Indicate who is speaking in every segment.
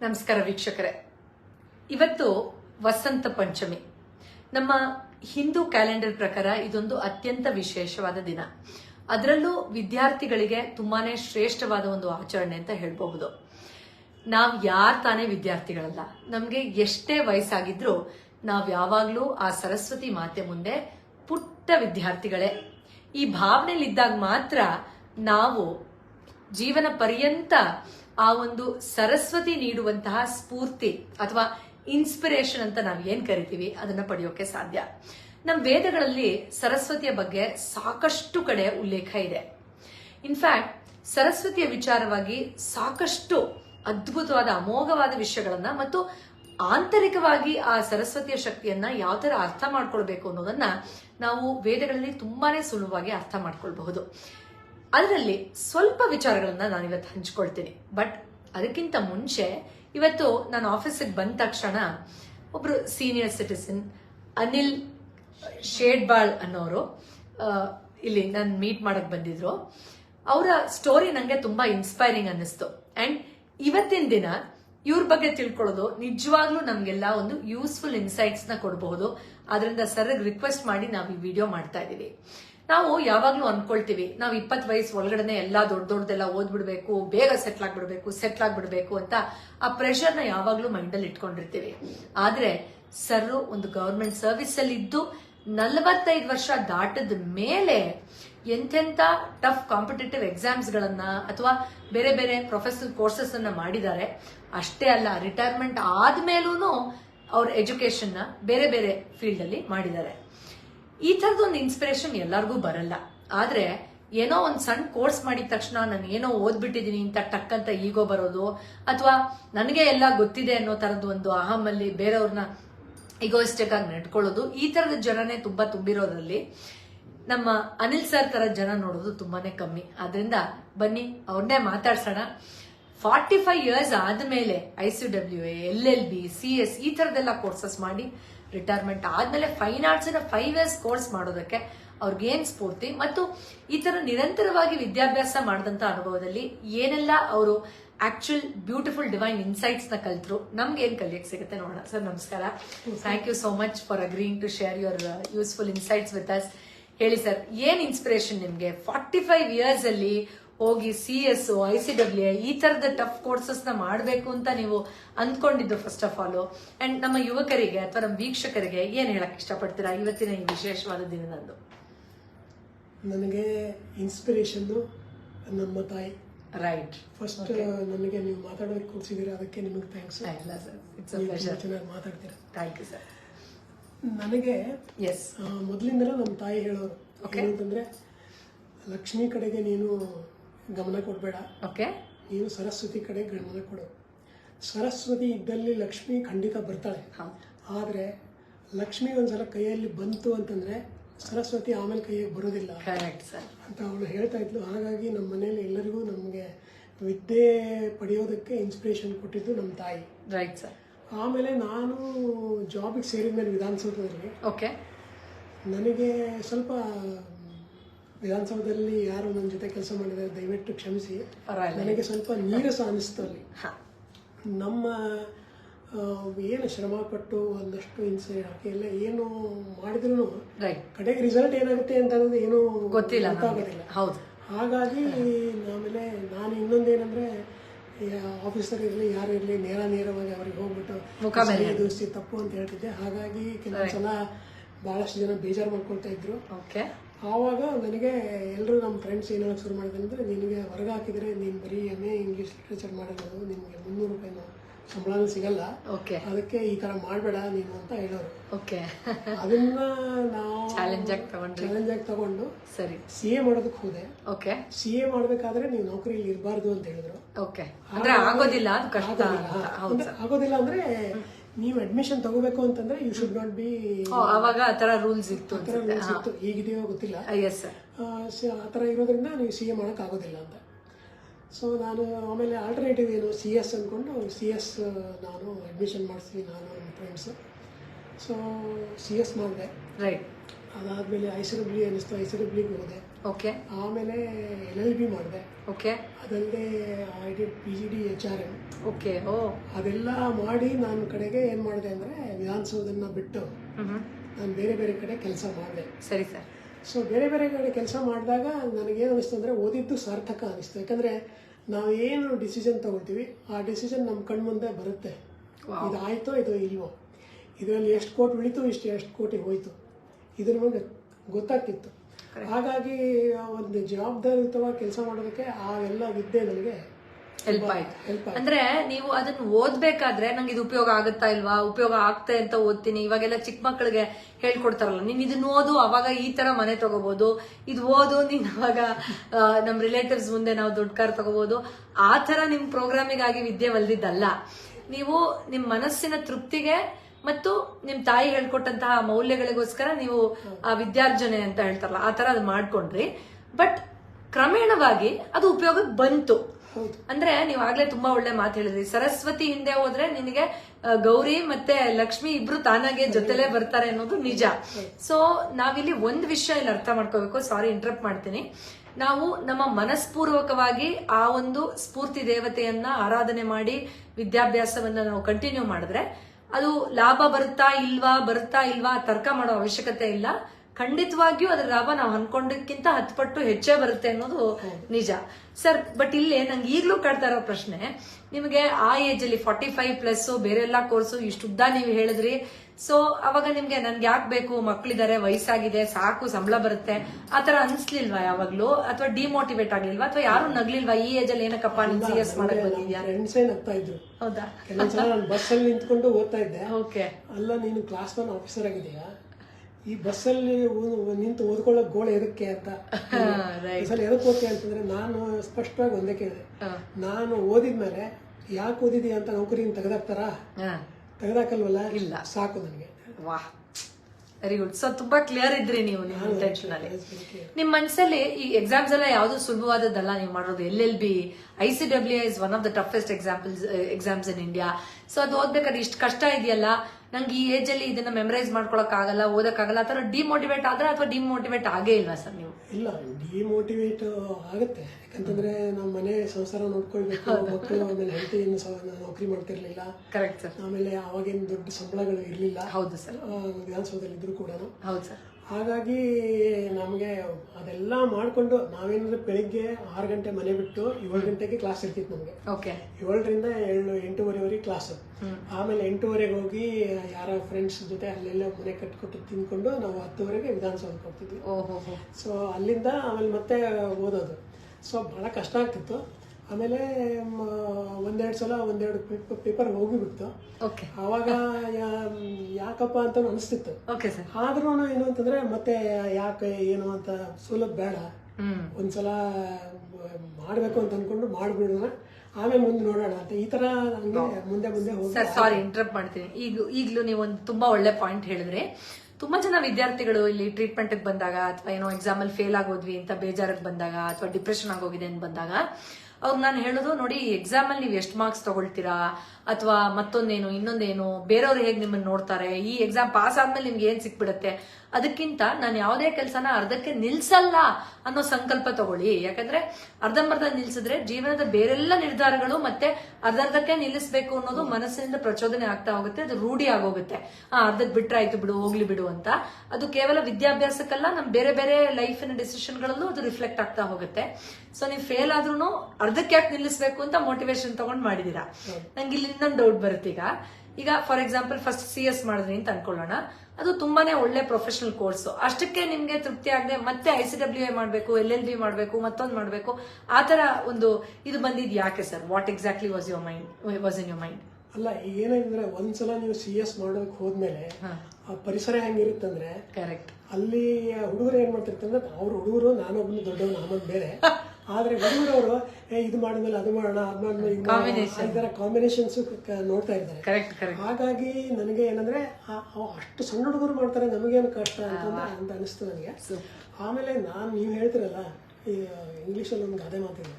Speaker 1: ನಮಸ್ಕಾರ ವೀಕ್ಷಕರೇ. ಇವತ್ತು ವಸಂತ ಪಂಚಮಿ. ನಮ್ಮ ಹಿಂದೂ ಕ್ಯಾಲೆಂಡರ್ ಪ್ರಕಾರ ಇದೊಂದು ಅತ್ಯಂತ ವಿಶೇಷವಾದ ದಿನ. ಅದರಲ್ಲೂ ವಿದ್ಯಾರ್ಥಿಗಳಿಗೆ ತುಂಬಾನೇ ಶ್ರೇಷ್ಠವಾದ ಒಂದು ಆಚರಣೆ ಅಂತ ಹೇಳಬಹುದು. ನಾವು ಯಾರ್ ತಾನೇ ವಿದ್ಯಾರ್ಥಿಗಳಲ್ಲ, ನಮಗೆ ಎಷ್ಟೇ ವಯಸ್ಸಾಗಿದ್ರೂ ನಾವು ಯಾವಾಗಲೂ ಆ ಸರಸ್ವತಿ ಮಾತೆ ಮುಂದೆ ಪುಟ್ಟ ವಿದ್ಯಾರ್ಥಿಗಳೇ. ಈ ಭಾವನೆಯಲ್ಲಿದ್ದಾಗ ಮಾತ್ರ ನಾವು ಜೀವನ ಪರ್ಯಂತ ಆ ಒಂದು ಸರಸ್ವತಿ ನೀಡುವಂತಹ ಸ್ಫೂರ್ತಿ ಅಥವಾ ಇನ್ಸ್ಪಿರೇಷನ್ ಅಂತ ನಾವು ಏನ್ ಕರಿತೀವಿ, ಅದನ್ನ ಪಡೆಯೋಕೆ ಸಾಧ್ಯ. ನಮ್ಮ ವೇದಗಳಲ್ಲಿ ಸರಸ್ವತಿಯ ಬಗ್ಗೆ ಸಾಕಷ್ಟು ಕಡೆ ಉಲ್ಲೇಖ ಇದೆ. ಇನ್ಫ್ಯಾಕ್ಟ್ ಸರಸ್ವತಿಯ ವಿಚಾರವಾಗಿ ಸಾಕಷ್ಟು ಅದ್ಭುತವಾದ, ಅಮೋಘವಾದ ವಿಷಯಗಳನ್ನ ಮತ್ತು ಆಂತರಿಕವಾಗಿ ಆ ಸರಸ್ವತಿಯ ಶಕ್ತಿಯನ್ನ ಯಾವ ತರ ಅರ್ಥ ಮಾಡ್ಕೊಳ್ಬೇಕು ಅನ್ನೋದನ್ನ ನಾವು ವೇದಗಳಲ್ಲಿ ತುಂಬಾನೇ ಸುಲಭವಾಗಿ ಅರ್ಥ ಮಾಡ್ಕೊಳ್ಬಹುದು. ಅದರಲ್ಲಿ ಸ್ವಲ್ಪ ವಿಚಾರಗಳನ್ನ ನಾನು ಇವತ್ತು ಹಂಚ್ಕೊಳ್ತೀನಿ. ಬಟ್ ಅದಕ್ಕಿಂತ ಮುಂಚೆ, ಇವತ್ತು ನಾನು ಆಫೀಸಿಗೆ ಬಂದ ತಕ್ಷಣ ಒಬ್ರು ಸೀನಿಯರ್ ಸಿಟಿಸನ್ ಅನಿಲ್ ಶೇಡ್ಬಾಳ್ ಅನ್ನೋರು ಇಲ್ಲಿ ನಾನು ಮೀಟ್ ಮಾಡಕ್ ಬಂದಿದ್ರು. ಅವರ ಸ್ಟೋರಿ ನಂಗೆ ತುಂಬಾ ಇನ್ಸ್ಪೈರಿಂಗ್ ಅನ್ನಿಸ್ತು. ಅಂಡ್ ಇವತ್ತಿನ ದಿನ ಇವ್ರ ಬಗ್ಗೆ ತಿಳ್ಕೊಳ್ಳೋದು ನಿಜವಾಗ್ಲೂ ನಮ್ಗೆಲ್ಲ ಒಂದು ಯೂಸ್ಫುಲ್ ಇನ್ಸೈಟ್ಸ್ನ ಕೊಡಬಹುದು. ಅದರಿಂದ ಸರ್ ರಿಕ್ವೆಸ್ಟ್ ಮಾಡಿ ನಾವು ಈ ವಿಡಿಯೋ ಮಾಡ್ತಾ ಇದೀವಿ. ನಾವು ಯಾವಾಗ್ಲೂ ಅನ್ಕೊಳ್ತೀವಿ, ನಾವು ಇಪ್ಪತ್ತು ವಯಸ್ಸು ಒಳಗಡೆನೆ ಎಲ್ಲಾ ದೊಡ್ಡ ದೊಡ್ಡದೆಲ್ಲ ಓದ್ಬಿಡ್ಬೇಕು, ಬೇಗ ಸೆಟ್ಲ್ ಆಗ್ಬಿಡ್ಬೇಕು ಸೆಟ್ಲ್ ಆಗ್ಬಿಡ್ಬೇಕು ಅಂತ ಆ ಪ್ರೆಷರ್ನ ಯಾವಾಗ್ಲೂ ಮೈಂಡ್ ಅಲ್ಲಿ ಇಟ್ಕೊಂಡಿರ್ತೀವಿ. ಆದ್ರೆ ಸರ್ ಒಂದು ಗವರ್ಮೆಂಟ್ ಸರ್ವಿಸ್ ಅಲ್ಲಿ ಇದ್ದು ನಲವತ್ತೈದು ವರ್ಷ ದಾಟದ ಮೇಲೆ ಎಂತೆಂತ ಟಫ್ ಕಾಂಪಿಟೇಟಿವ್ ಎಕ್ಸಾಮ್ಸ್ ಗಳನ್ನ ಅಥವಾ ಬೇರೆ ಬೇರೆ ಪ್ರೊಫೆಸರ್ ಕೋರ್ಸಸ್ ಅನ್ನ ಮಾಡಿದ್ದಾರೆ. ಅಷ್ಟೇ ಅಲ್ಲ ರಿಟೈರ್ಮೆಂಟ್ ಆದ್ಮೇಲೂ ಅವ್ರ ನ ಬೇರೆ ಬೇರೆ ಫೀಲ್ಡ್ ಅಲ್ಲಿ ಮಾಡಿದ್ದಾರೆ. ಈ ತರದ ಒಂದು ಇನ್ಸ್ಪಿರೇಷನ್ ಎಲ್ಲರಿಗೂ ಬರಲ್ಲ. ಆದ್ರೆ ಏನೋ ಒಂದು ಸಣ್ಣ ಕೋರ್ಸ್ ಮಾಡಿದ ತಕ್ಷಣ ನಾನು ಏನೋ ಓದ್ಬಿಟ್ಟಿದ್ದೀನಿ ಅಂತ ಟಕ್ ಅಂತ ಈಗೋ ಬರೋದು, ಅಥವಾ ನನಗೆ ಎಲ್ಲ ಗೊತ್ತಿದೆ ಅನ್ನೋ ಥರದ್ದು ಒಂದು ಅಹಮಲ್ಲಿ ಬೇರೆಯವ್ರನ್ನ ಇಗೋಯಿಸ್ಟಿಕ್ ಆಗಿ ನಡ್ಕೊಳ್ಳೋದು, ಈ ತರದ ಜನನೇ ತುಂಬಾ ತುಂಬಿರೋದ್ರಲ್ಲಿ ನಮ್ಮ ಅನಿಲ್ ಸರ್ ತರ ಜನ ನೋಡೋದು ತುಂಬಾನೇ ಕಮ್ಮಿ. ಆದ್ರಿಂದ ಬನ್ನಿ ಅವ್ರನ್ನೇ ಮಾತಾಡ್ಸೋಣ. ಫಾರ್ಟಿ ಫೈವ್ ಇಯರ್ಸ್ ಆದಮೇಲೆ I C W L L B C S ಈ ಥರದ್ದೆಲ್ಲ ಕೋರ್ಸಸ್ ಮಾಡಿ ರಿಟೈರ್ಮೆಂಟ್ ಆದಮೇಲೆ fine arts five years course ಮಾಡೋದಕ್ಕೆ ಏನು ಸ್ಫೂರ್ತಿ ಮತ್ತು ಈ ತರ ನಿರಂತರವಾಗಿ ವಿದ್ಯಾಭ್ಯಾಸ ಮಾಡಿದಂಥ ಅನುಭವದಲ್ಲಿ ಏನೆಲ್ಲ ಅವರು ಆಕ್ಚುಲ್ ಬ್ಯೂಟಿಫುಲ್ ಡಿವೈನ್ ಇನ್ಸೈಟ್ಸ್ನ ಕಲ್ತ್ರು ನಮ್ಗೆ ಏನು ಕಲಿಯಕ್ಕೆ ಸಿಗುತ್ತೆ ನೋಡೋಣ. ಸರ್, ನಮಸ್ಕಾರ. Thank you so much for agreeing to share your useful insights with us ಹೇಳಿ ಸರ್, ಏನು ಇನ್ಸ್ಪಿರೇಷನ್ ನಿಮಗೆ? ಫಾರ್ಟಿ ಫೈವ್ ಇಯರ್ಸ್ ಅಲ್ಲಿ ಹೋಗಿ C S I C W ಈ ತರದ ಟಫ್ ಕೋರ್ಸಸ್ನ ಮಾಡಬೇಕು ಅಂತ ನೀವು ಅಂದ್ಕೊಂಡಿದ್ದು ಫಸ್ಟ್ ಆಫ್ ಆಲ್ ಅಂಡ್ ನಮ್ಮ ಯುವಕರಿಗೆ ಅಥವಾ ನಮ್ಮ ವೀಕ್ಷಕರಿಗೆ ಏನ್ ಹೇಳಕ್ ಇಷ್ಟಪಡ್ತೀರಾ ಇವತ್ತಿನ ಈ ವಿಶೇಷವಾದ ದಿನದಂದು?
Speaker 2: ನನಗೆ ಇನ್ಸ್ಪಿರೇಷನ್ನು ನಮ್ಮ ತಾಯಿ.
Speaker 1: ರೈಟ್
Speaker 2: ಫಸ್ಟ್ ನನಗೆ ನೀವು ಮಾತಾಡೋದಕ್ಕೆ ಕೂರಿಸಿದ್ದೀರಾ ಅದಕ್ಕೆ ನಿಮಗೆ ಥ್ಯಾಂಕ್ಸ್
Speaker 1: ಇಲ್ಲ ಸರ್ ಇಟ್ಸ್
Speaker 2: ಅ
Speaker 1: ಪ್ಲೆಷರ್
Speaker 2: ಚೆನ್ನಾಗಿ ಮಾತಾಡ್ತೀರಾ.
Speaker 1: ಥ್ಯಾಂಕ್ ಯು ಸರ್
Speaker 2: ನನಗೆ
Speaker 1: ಎಸ್
Speaker 2: ಮೊದಲಿಂದಲೂ ನಮ್ಮ ತಾಯಿ ಹೇಳೋರು.
Speaker 1: ಓಕೆ
Speaker 2: ಅಂತಂದ್ರೆ ಲಕ್ಷ್ಮಿ ಕಡೆಗೆ ನೀನು ಗಮನ ಕೊಡಬೇಡ.
Speaker 1: ಓಕೆ
Speaker 2: ನೀನು ಸರಸ್ವತಿ ಕಡೆ ಗಮನ ಕೊಡು. ಸರಸ್ವತಿ ಇದ್ದಲ್ಲಿ ಲಕ್ಷ್ಮಿ ಖಂಡಿತ ಬರ್ತಾಳೆ. ಆದರೆ ಲಕ್ಷ್ಮಿ ಒಂದ್ಸಲ ಕೈಯಲ್ಲಿ ಬಂತು ಅಂತಂದ್ರೆ ಸರಸ್ವತಿ ಆಮೇಲೆ ಕೈಗೆ ಬರೋದಿಲ್ಲ. ಅಂತ ಅವಳು ಹೇಳ್ತಾ ಇದ್ಲು. ಹಾಗಾಗಿ ನಮ್ಮ ಮನೇಲಿ ಎಲ್ಲರಿಗೂ ನಮಗೆ ವಿದ್ಯೆ ಪಡೆಯೋದಕ್ಕೆ ಇನ್ಸ್ಪಿರೇಷನ್ ಕೊಟ್ಟಿದ್ದು ನಮ್ಮ ತಾಯಿ.
Speaker 1: ರೈಟ್ ಸರ್
Speaker 2: ಆಮೇಲೆ ನಾನು ಜಾಬಿಗೆ ಸೇರಿದ ಮೇಲೆ ವಿಧಾನಸೌಧದಲ್ಲಿ
Speaker 1: ಓಕೆ
Speaker 2: ನನಗೆ ಸ್ವಲ್ಪ ವಿಧಾನಸೌಧದಲ್ಲಿ ಯಾರು ನನ್ನ ಜೊತೆ ಕೆಲಸ ಮಾಡಿದ್ದಾರೆ ದಯವಿಟ್ಟು ಕ್ಷಮಿಸಿ. ನನಗೆ ಸ್ವಲ್ಪ ನೀರಸ ಅನ್ನಿಸ್ತು ಅಲ್ಲಿ ನಮ್ಮ ಏನು ಶ್ರಮ ಪಟ್ಟು ಒಂದಷ್ಟು ಇನ್ಸೆ ಎಲ್ಲ ಏನು ಮಾಡಿದ್ರು ಕಡೆಗೆ ರಿಸಲ್ಟ್ ಏನಾಗುತ್ತೆ ಅಂತ ಅನ್ನೋದು ಏನು
Speaker 1: ಗೊತ್ತಿಲ್ಲ
Speaker 2: ಗೊತ್ತಾಗೋದಿಲ್ಲ.
Speaker 1: ಹೌದು.
Speaker 2: ಹಾಗಾಗಿ ಆಮೇಲೆ ನಾನು ಇನ್ನೊಂದೇನಂದ್ರೆ ಆಫೀಸರ್ ಇರಲಿ ಯಾರು ಇರಲಿ ನೇರ ನೇರವಾಗಿ ಅವ್ರಿಗೆ ಹೋಗ್ಬಿಟ್ಟು ಸರಿ, ತಪ್ಪು ಅಂತ ಹೇಳ್ತಿದ್ದೆ. ಹಾಗಾಗಿ ಕೆಲವು ಸಲ ಬಹಳಷ್ಟು ಜನ ಬೇಜಾರು ಮಾಡ್ಕೊಳ್ತಾ ಇದ್ರು.
Speaker 1: ಓಕೆ
Speaker 2: ಆವಾಗ ನನಗೆ ಎಲ್ಲರೂ ನಮ್ಮ ಫ್ರೆಂಡ್ಸ್ ಏನು ಶುರು ಮಾಡಿದ್ರು ಅಂದರೆ ನಿನಗೆ ಹೊರಗೆ ಹಾಕಿದರೆ ನೀನು ಬರೀ ಎಂ ಎ ಇಂಗ್ಲೀಷ್ ಲಿಟ್ರೇಚರ್ ಮಾಡೋದು ನಿಮಗೆ ಮುನ್ನೂರು ರೂಪಾಯಿನ ಸಂಬಳನೂ ಸಿಗಲ್ಲ.
Speaker 1: ಓಕೆ
Speaker 2: ಅದಕ್ಕೆ ಈ ಥರ ಮಾಡಬೇಡ ನೀನು ಅಂತ ಹೇಳೋರು.
Speaker 1: ಓಕೆ
Speaker 2: ಅದನ್ನ ನಾವು
Speaker 1: ಚಾಲೆಂಜ್ ಆಗಿ ತಗೊಂಡು
Speaker 2: ಚಾಲೆಂಜ್ ಆಗಿ ತಗೊಂಡು
Speaker 1: ಸರಿ.
Speaker 2: ಸಿ ಎ ಮಾಡೋದಕ್ಕೆ ಹೋದೆ.
Speaker 1: ಓಕೆ
Speaker 2: ಸಿ ಎ ಮಾಡಬೇಕಾದ್ರೆ ನೀವು ನೌಕರಿಯಲ್ಲಿ ಇರಬಾರ್ದು ಅಂತ ಹೇಳಿದ್ರು.
Speaker 1: ಓಕೆ ಅಂದ್ರೆ ಆಗೋದಿಲ್ಲ ಕಷ್ಟ.
Speaker 2: ಆಗೋದಿಲ್ಲ. ಅಂದ್ರೆ ನೀವು ಅಡ್ಮಿಷನ್ ತಗೋಬೇಕು ಅಂತಂದ್ರೆ ಯು ಶುಡ್ ನಾಟ್ ಬಿ
Speaker 1: ಅವಾಗ ಆ ತರ ರೂಲ್ಸ್ ಇತ್ತು
Speaker 2: ಆ ಥರ rules ಇತ್ತು. ಈಗಿದೆಯೋ ಗೊತ್ತಿಲ್ಲ.
Speaker 1: ಎಸ್ ಸರ್
Speaker 2: ಆ, ಥರ ಇರೋದ್ರಿಂದ ನೀವು ಸಿ ಎ ಮಾಡೋಕ್ಕಾಗೋದಿಲ್ಲ ಆಗೋದಿಲ್ಲ ಅಂತ. ಸೊ ನಾನು ಆಮೇಲೆ ಆಲ್ಟರ್ನೇಟಿವ್ ಏನು? ಸಿ ಎಸ್ ಅಂದ್ಕೊಂಡು ಸಿ ಎಸ್ ನಾನು ಅಡ್ಮಿಷನ್ ಮಾಡಿಸ್ತೀನಿ ನಾನು ನನ್ನ ಫ್ರೆಂಡ್ಸು ಸೊ ಸಿ ಎಸ್ ಮಾಡಿದೆ.
Speaker 1: ರೈಟ್
Speaker 2: ಅದಾದಮೇಲೆ ಐ ಸಿ ಡಬ್ಲ್ಯೂ ಅನ್ನಿಸ್ತು. ಐ ಸಿ ಡಬ್ಲ್ಯೂಗೆ ಹೋದೆ.
Speaker 1: ಓಕೆ
Speaker 2: ಆಮೇಲೆ ಎಲ್ ಎಲ್ ಬಿ ಮಾಡಿದೆ.
Speaker 1: ಓಕೆ
Speaker 2: ಅದಲ್ಲದೆ I D P G D H R M
Speaker 1: okay oh
Speaker 2: ಅದೆಲ್ಲ ಮಾಡಿ ನಾನು ಕಡೆಗೆ ಏನು ಮಾಡಿದೆ ಅಂದರೆ ವಿಧಾನಸೌಧನ ಬಿಟ್ಟು ನಾನು ಬೇರೆ ಬೇರೆ ಕಡೆ ಕೆಲಸ ಮಾಡಿದೆ.
Speaker 1: ಸರಿ ಸರ್.
Speaker 2: ಸೊ ಬೇರೆ ಬೇರೆ ಕಡೆ ಕೆಲಸ ಮಾಡಿದಾಗ ನನಗೇನು ಅನಿಸ್ತು ಅಂದರೆ ಓದಿದ್ದು ಸಾರ್ಥಕ ಅನಿಸ್ತು. ಯಾಕಂದರೆ ನಾವು ಏನು ಡಿಸಿಷನ್ ತಗೊಳ್ತೀವಿ ಆ ಡಿಸಿಷನ್ ನಮ್ಮ ಕಣ್ಮುಂದೆ ಬರುತ್ತೆ. ಇದು ಆಯಿತೋ ಇದು ಇಲ್ವೋ? ಇದರಲ್ಲಿ ಎಷ್ಟು ಕೋಟಿ ಉಳಿತು ಇಷ್ಟು ಎಷ್ಟು ಕೋಟಿ ಹೋಯಿತು? ಇದ್ರ ನಮಗೆ ಗೊತ್ತಾಗ್ತಿತ್ತು. ಹಾಗಾಗಿ ಒಂದು ಜವಾಬ್ದಾರಿಯುತವಾಗಿ ಕೆಲಸ ಮಾಡೋದಕ್ಕೆ ಆ ಎಲ್ಲ ವಿದ್ಯೆ ನನಗೆ
Speaker 1: ಹೆಲ್ಪ್ ಆಯ್ತು. ಅಂದ್ರೆ ನೀವು ಅದನ್ನ ಓದ್ಬೇಕಾದ್ರೆ ನಂಗೆ ಇದು ಉಪಯೋಗ ಆಗುತ್ತಾ ಇಲ್ವಾ? ಉಪಯೋಗ ಆಗ್ತಾ ಅಂತ ಓದ್ತೀನಿ? ಇವಾಗೆಲ್ಲ ಚಿಕ್ಕ ಮಕ್ಕಳಿಗೆ ಹೇಳ್ಕೊಡ್ತಾರಲ್ಲ ನೀನ್ ಇದನ್ನ ಓದು ಅವಾಗ ಈ ತರ ಮನೆ ತಗೋಬಹುದು ಇದು ಓದು ನೀನ್ ಅವಾಗ ನಮ್ ರಿಲೇಟಿವ್ಸ್ ಮುಂದೆ ನಾವು ದುಡ್ಡು ಕಾರ್ ತಗೋಬಹುದು ಆ ತರ ನಿಮ್ ಪ್ರೋಗ್ರಾಮಿಗಾಗಿ ವಿದ್ಯೆ ಒಲ್ದಿದ್ದಲ್ಲ. ನೀವು ನಿಮ್ ಮನಸ್ಸಿನ ತೃಪ್ತಿಗೆ ಮತ್ತು ನಿಮ್ ತಾಯಿ ಹೇಳ್ಕೊಟ್ಟಂತಹ ಮೌಲ್ಯಗಳಿಗೋಸ್ಕರ ನೀವು ಆ ವಿದ್ಯಾರ್ಜನೆ ಅಂತ ಹೇಳ್ತಾರಲ್ಲ ಆ ತರ ಅದು ಮಾಡ್ಕೊಂಡ್ರಿ. ಬಟ್ ಕ್ರಮೇಣವಾಗಿ ಅದು ಉಪಯೋಗಕ್ಕೆ ಬಂತು. ಅಂದ್ರೆ ನೀವು ಆಗ್ಲೇ ತುಂಬಾ ಒಳ್ಳೆ ಮಾತು ಹೇಳಿದ್ರಿ. ಸರಸ್ವತಿ ಹಿಂದೆ ಹೋದ್ರೆ ನಿನಗೆ ಗೌರಿ ಮತ್ತೆ ಲಕ್ಷ್ಮಿ ಇಬ್ರು ತಾನಾಗೆ ಜೊತೆಲೇ ಬರ್ತಾರೆ ಅನ್ನೋದು ನಿಜ. ಸೊ ನಾವಿಲ್ಲಿ ಒಂದ್ ವಿಷಯ ಇಲ್ಲಿ ಅರ್ಥ ಮಾಡ್ಕೋಬೇಕು. ಸಾರಿ ಇಂಟ್ರಪ್ಟ್ ಮಾಡ್ತೀನಿ. ನಾವು ನಮ್ಮ ಮನಸ್ಪೂರ್ವಕವಾಗಿ ಆ ಒಂದು ಸ್ಫೂರ್ತಿ ದೇವತೆಯನ್ನ ಆರಾಧನೆ ಮಾಡಿ ವಿದ್ಯಾಭ್ಯಾಸವನ್ನ ನಾವು ಕಂಟಿನ್ಯೂ ಮಾಡಿದ್ರೆ ಅದು ಲಾಭ ಬರುತ್ತಾ ಇಲ್ವಾ ಬರುತ್ತಾ ಇಲ್ವಾ, ತರ್ಕ ಮಾಡೋ ಅವಶ್ಯಕತೆ ಇಲ್ಲ. ಖಂಡಿತವಾಗಿಯೂ ಅದರ ಲಾಭ ನಾವು ಅನ್ಕೊಂಡಕ್ಕಿಂತ ಹತ್ತು ಪಟ್ಟು ಹೆಚ್ಚೇ ಬರುತ್ತೆ ಅನ್ನೋದು ನಿಜ. ಸರ್ ಬಟ್ ಇಲ್ಲಿ ನಂಗೆ ಈಗಲೂ ಕಾಡ್ತಾ ಇರೋ ಪ್ರಶ್ನೆ ನಿಮಗೆ ಆ ಏಜ್ ಅಲ್ಲಿ ಫಾರ್ಟಿ ಫೈವ್ ಪ್ಲಸ್ ಬೇರೆ ಎಲ್ಲಾ ಇಷ್ಟು ಉದ್ದ ನೀವು ಹೇಳಿದ್ರಿ. ಸೊ ಅವಾಗ ನಿಮ್ಗೆ ನನ್ಗೆ ಯಾಕೆ ಬೇಕು? ಮಕ್ಳಿದಾರೆ ವಯಸ್ಸಾಗಿದೆ ಸಾಕು ಸಂಬಳ ಬರುತ್ತೆ. ಆತರ ಅನ್ಸ್ಲಿಲ್ವಾ ಯಾವಾಗ್ಲೂ? ಅಥವಾ ಡಿಮೋಟಿವೇಟ್ ಆಗ್ಲಿಲ್ವಾ? ಅಥವಾ ಯಾರು ನಗ್ಲಿಲ್ವಾ? ಈ ಏಜ್ ಅಲ್ಲಿ ಏನಕ್ಕಪ್ಪ ನೀನ್ ಸೀರಿಯಸ್ ಮಾಡಕ್ ಬಂದಿದ್ಯಾ?
Speaker 2: ನಗ್ತಾ ಇದ್ರು.
Speaker 1: ಹೌದಾ?
Speaker 2: ಬಸ್ ನಾನು ಬಸ್ಸಲ್ಲಿ ನಿಂತ್ಕೊಂಡು ಓದ್ತಾ ಇದ್ದೆ.
Speaker 1: ಓಕೆ
Speaker 2: ಅಲ್ಲ ನೀನು ಕ್ಲಾಸ್ ಒನ್ ಆಫೀಸರ್ ಆಗಿದೆಯಾ ಈ ಬಸ್ಸಲ್ಲಿ ಅಲ್ಲಿ ನಿಂತು ಓದ್ಕೊಳ್ಳೋ ಗೋಳ ಎದಕ್ಕೆ ಅಂತ ಸಲ ಎದಕ್ಕೆ ಓದ್ತೀಯ ಅಂತಂದ್ರೆ ನಾನು ಸ್ಪಷ್ಟವಾಗಿ ಒಂದೇ ಕೇಳಿದೆ. ನಾನು ಓದಿದ್ಮೇಲೆ ಯಾಕೆ ಓದಿದೀಯ ಅಂತ ನೌಕರಿನ ತೆಗೆದಾಕ್ತಾರ? ತೆಗೆದಾಕಲ್ವಲ್ಲ?
Speaker 1: ಇಲ್ಲ.
Speaker 2: ಸಾಕು ನನಗೆ.
Speaker 1: ವಾಹ್ ವೆರಿ ಗುಡ್ ಸೊ ತುಂಬಾ ಕ್ಲಿಯರ್ ಇದ್ರಿ ನೀವು ನಿಮ್ಮ ಇಂಟೆನ್ಷನ್ ಅಲ್ಲಿ ನಿಮ್ ಮನ್ಸಲ್ಲಿ ಈ ಎಕ್ಸಾಮ್ಸ್ ಎಲ್ಲ ಯಾವುದು ಸುಲಭವಾದದ್ದಲ್ಲ ನೀವು ಮಾಡೋದು? L L B I C W is one of the toughest examples exams in India so ಅದು ಓದ್ಬೇಕಾದ್ರೆ ಇಷ್ಟು ಕಷ್ಟ ಇದೆಯಲ್ಲ? ನಂಗೆ ಈ ಏಜ್ ಅಲ್ಲಿ ಇದನ್ನ ಮೆಮರೈಸ್ ಮಾಡ್ಕೊಳಕ್ ಆಗಲ್ಲ ಓದಕ್ ಆಗಲ್ಲ ಅಥವಾ ಡಿಮೋಟಿವೇಟ್ ಆದ್ರೆ ಅಥವಾ ಡಿಮೋಟಿವೇಟ್ ಆಗೇ ಇಲ್ವಾ ಸರ್ ನೀವು?
Speaker 2: ಇಲ್ಲ ಡಿಮೋಟಿವೇಟ್ ಆಗುತ್ತೆ. ಯಾಕಂತಂದ್ರೆ ನಮ್ಮ ಮನೆ ಸಂಸಾರ ನೋಡ್ಕೊಳ್ಬೇಕು ಮಕ್ಕಳು ಆಮೇಲೆ ಹೆಂಡತಿ ನೌಕರಿ ಮಾಡ್ತಿರ್ಲಿಲ್ಲ.
Speaker 1: ಕರೆಕ್ಟ್ ಸರ್
Speaker 2: ಆಮೇಲೆ ಅವಾಗೇನು ದೊಡ್ಡ ಸಂಬಳಗಳು ಇರಲಿಲ್ಲ.
Speaker 1: ಹೌದು ಸರ್
Speaker 2: ವಿಧಾನಸೌಧದಲ್ಲಿ ಇದ್ರು ಕೂಡ
Speaker 1: ಹೌದು ಸರ್
Speaker 2: ಹಾಗಾಗಿ ನಮಗೆ ಅದೆಲ್ಲ ಮಾಡಿಕೊಂಡು ನಾವೇನಂದ್ರೆ ಬೆಳಿಗ್ಗೆ ಆರು ಗಂಟೆ ಮನೆ ಬಿಟ್ಟು ಏಳು ಗಂಟೆಗೆ ಕ್ಲಾಸ್ ಇರ್ತಿತ್ತು ನಮಗೆ.
Speaker 1: ಓಕೆ
Speaker 2: ಏಳರಿಂದ ಏಳು ಎಂಟೂವರೆವರೆಗೆ ಕ್ಲಾಸ್ ಆಮೇಲೆ ಎಂಟೂವರೆಗೆ ಹೋಗಿ ಯಾರ ಫ್ರೆಂಡ್ಸ್ ಜೊತೆ ಅಲ್ಲೆಲ್ಲ ಮನೆ ಕಟ್ಕೊಟ್ಟು ತಿನ್ಕೊಂಡು ನಾವು ಹತ್ತುವರೆಗೆ ವಿಧಾನಸೌಧಕ್ಕೆ ಹೋಗ್ತಿದ್ವಿ. ಸೊ ಅಲ್ಲಿಂದ ಆಮೇಲೆ ಮತ್ತೆ ಓದೋದು. ಸೊ ಭಾಳ ಕಷ್ಟ ಆಗ್ತಿತ್ತು. ಆಮೇಲೆ ಒಂದೆರಡು ಸಲ ಒಂದೆರಡು ಪೇಪರ್ ಹೋಗಿಬಿಡ್ತು. ಆವಾಗ ಯಾ- ಯಾಕಪ್ಪ ಅಂತ ಅನಿಸ್ತಿತ್ತು.
Speaker 1: Okay sir.
Speaker 2: ಆದ್ರೂ ಏನು ಅಂತಂದ್ರೆ ಮತ್ತೆ ಯಾಕೆ ಏನು ಅಂತ ಸುಲಭ ಬೇಡ. ಒಂದ್ಸಲ ಮಾಡಬೇಕು ಅಂತ ಅನ್ಕೊಂಡು ಮಾಡ್ಬಿಡೋಣ. ಆಮೇಲೆ ಮುಂದೆ ನೋಡೋಣ ಅಂತ. ಈ ತರ ಮುಂದೆ ಮುಂದೆ
Speaker 1: ಸರ್ ಸಾರಿ ಇಂಟರಪ್ಟ್ ಮಾಡ್ತೀನಿ. ಈಗ ಈಗಲೂ ನೀವು ಒಂದು ತುಂಬಾ ಒಳ್ಳೆ ಪಾಯಿಂಟ್ ಹೇಳಿದ್ರಿ. ತುಂಬಾ ಜನ ವಿದ್ಯಾರ್ಥಿಗಳು ಇಲ್ಲಿ ಟ್ರೀಟ್ಮೆಂಟ್ ಬಂದಾಗ ಅಥವಾ ಏನೋ ಎಕ್ಸಾಮ್ ಅಲ್ಲಿ ಫೇಲ್ ಆಗೋದ್ವಿ ಅಂತ ಬೇಜಾರಿಗೆ ಬಂದಾಗ ಅಥವಾ ಡಿಪ್ರೆಷನ್ ಆಗೋಗಿದೆ ಅಂತ ಬಂದಾಗ ಅವ್ರು ನಾನು ಹೇಳೋದು ನೋಡಿ ಎಕ್ಸಾಮಲ್ಲಿ ನೀವು ಎಷ್ಟು ಮಾರ್ಕ್ಸ್ ತಗೊಳ್ತೀರಾ? ಅಥವಾ ಮತ್ತೊಂದೇನು, ಇನ್ನೊಂದೇನು? ಬೇರೆಯವ್ರು ಹೇಗೆ ನಿಮ್ಮನ್ನು ನೋಡ್ತಾರೆ? ಈ ಎಕ್ಸಾಮ್ ಪಾಸ್ ಆದ್ಮೇಲೆ ನಿಮ್ಗೆ ಏನು ಸಿಕ್ಬಿಡತ್ತೆ? ಅದಕ್ಕಿಂತ ನಾನು ಯಾವುದೇ ಕೆಲಸನ ಅರ್ಧಕ್ಕೆ ನಿಲ್ಸಲ್ಲ ಅನ್ನೋ ಸಂಕಲ್ಪ ತಗೊಳ್ಳಿ. ಯಾಕಂದ್ರೆ ಅರ್ಧಂಬರ್ಧ ನಿಲ್ಸಿದ್ರೆ ಜೀವನದ ಬೇರೆಲ್ಲ ನಿರ್ಧಾರಗಳು ಮತ್ತೆ ಅರ್ಧರ್ಧಕ್ಕೆ ನಿಲ್ಲಿಸಬೇಕು ಅನ್ನೋದು ಮನಸ್ಸಿನಿಂದ ಪ್ರಚೋದನೆ ಆಗ್ತಾ ಹೋಗುತ್ತೆ, ಅದು ರೂಢಿ ಆಗೋಗುತ್ತೆ. ಆ ಅರ್ಧಕ್ಕೆ ಬಿಟ್ರೆ ಆಯ್ತು ಬಿಡು, ಹೋಗ್ಲಿ ಬಿಡು ಅಂತ. ಅದು ಕೇವಲ ವಿದ್ಯಾಭ್ಯಾಸಕ್ಕಲ್ಲ ನಮ್ಮ ಬೇರೆ ಬೇರೆ ಲೈಫಿನ ಡಿಸಿಷನ್ಗಳಲ್ಲೂ ಅದು ರಿಫ್ಲೆಕ್ಟ್ ಆಗ್ತಾ ಹೋಗುತ್ತೆ. ಸೊ ನೀವು ಫೇಲ್ ಆದ್ರೂ ಅರ್ಧಕ್ಕೆ ಯಾಕೆ ನಿಲ್ಲಿಸ್ಬೇಕು ಅಂತ ಮೋಟಿವೇಶನ್ ತಗೊಂಡ್ ಮಾಡಿದೀರಾ. ನಂಗೆ ಇಲ್ಲಿ ಇನ್ನೊಂದು ಡೌಟ್ ಬರುತ್ತೆ ಈಗ. ಈಗ for example first C S ಮಾಡಿದ್ರಿ ಅಂತ ಅನ್ಕೊಳ್ಳೋಣ. ಅದು ತುಂಬಾನೇ ಒಳ್ಳೆ ಪ್ರೊಫೆಷನಲ್ ಕೋರ್ಸ್ ಅಷ್ಟಕ್ಕೆ ನಿಮ್ಗೆ ತೃಪ್ತಿ ಆಗದೆ ಮತ್ತೆ ಐ ಸಿ ಡಬ್ಲ್ಯೂ ಎ ಮಾಡಬೇಕು ಎಲ್ ಎಲ್ ಬಿ ಮಾಡಬೇಕು ಮತ್ತೊಂದು ಮಾಡಬೇಕು. ಆ ತರ ಒಂದು ಇದು ಬಂದಿದ್ ಯಾಕೆ sir? What exactly was your mind was in your mind
Speaker 2: ಅಲ್ಲ ಏನಂದ್ರೆ ಒಂದ್ಸಲ ನೀವು ಸಿ ಎಸ್ ಮಾಡೋಕ್ ಹೋದ್ಮೇಲೆ ಆ ಪರಿಸರ ಹೆಂಗಿರುತ್ತಂದ್ರೆ
Speaker 1: ಕರೆಕ್ಟ್
Speaker 2: ಅಲ್ಲಿ ಹುಡುಗರು ಏನ್ ಮಾಡ್ತಿರ್ತಂದ್ರೆ ಅವ್ರ ಹುಡುಗರು ನಾನೊಬ್ಬನು ದೊಡ್ಡವನು ನಾನೊಂದು ಬೇರೆ. ಆದ್ರೆ ಬಡವರವರು ಇದು ಮಾಡಿದ್ಮೇಲೆ ಅದು ಮಾಡೋಣ ಅದು ಮಾಡಿದ್ಮೇಲೆ ಇದು ಮಾಡೋಣ ಆ ಥರ ಕಾಂಬಿನೇಷನ್ಸ್ ನೋಡ್ತಾ ಇದ್ದಾರೆ.
Speaker 1: ಕರೆಕ್ಟ್ ಕರೆಕ್ಟ್
Speaker 2: ಹಾಗಾಗಿ ನನಗೆ ಏನಂದ್ರೆ ಅಷ್ಟು ಸಣ್ಣ ಹುಡುಗರು ಮಾಡ್ತಾರೆ ನಮಗೇನು ಕಷ್ಟ ಅಂತ ಅಂತ ಅನಿಸ್ತು ನನಗೆ. ಆಮೇಲೆ ನಾನು ನೀವು ಹೇಳ್ತಿರಲ್ಲ ಈ ಇಂಗ್ಲೀಷಲ್ಲಿ ಒಂದು ಗಾದೆ ಮಾತಿದೆ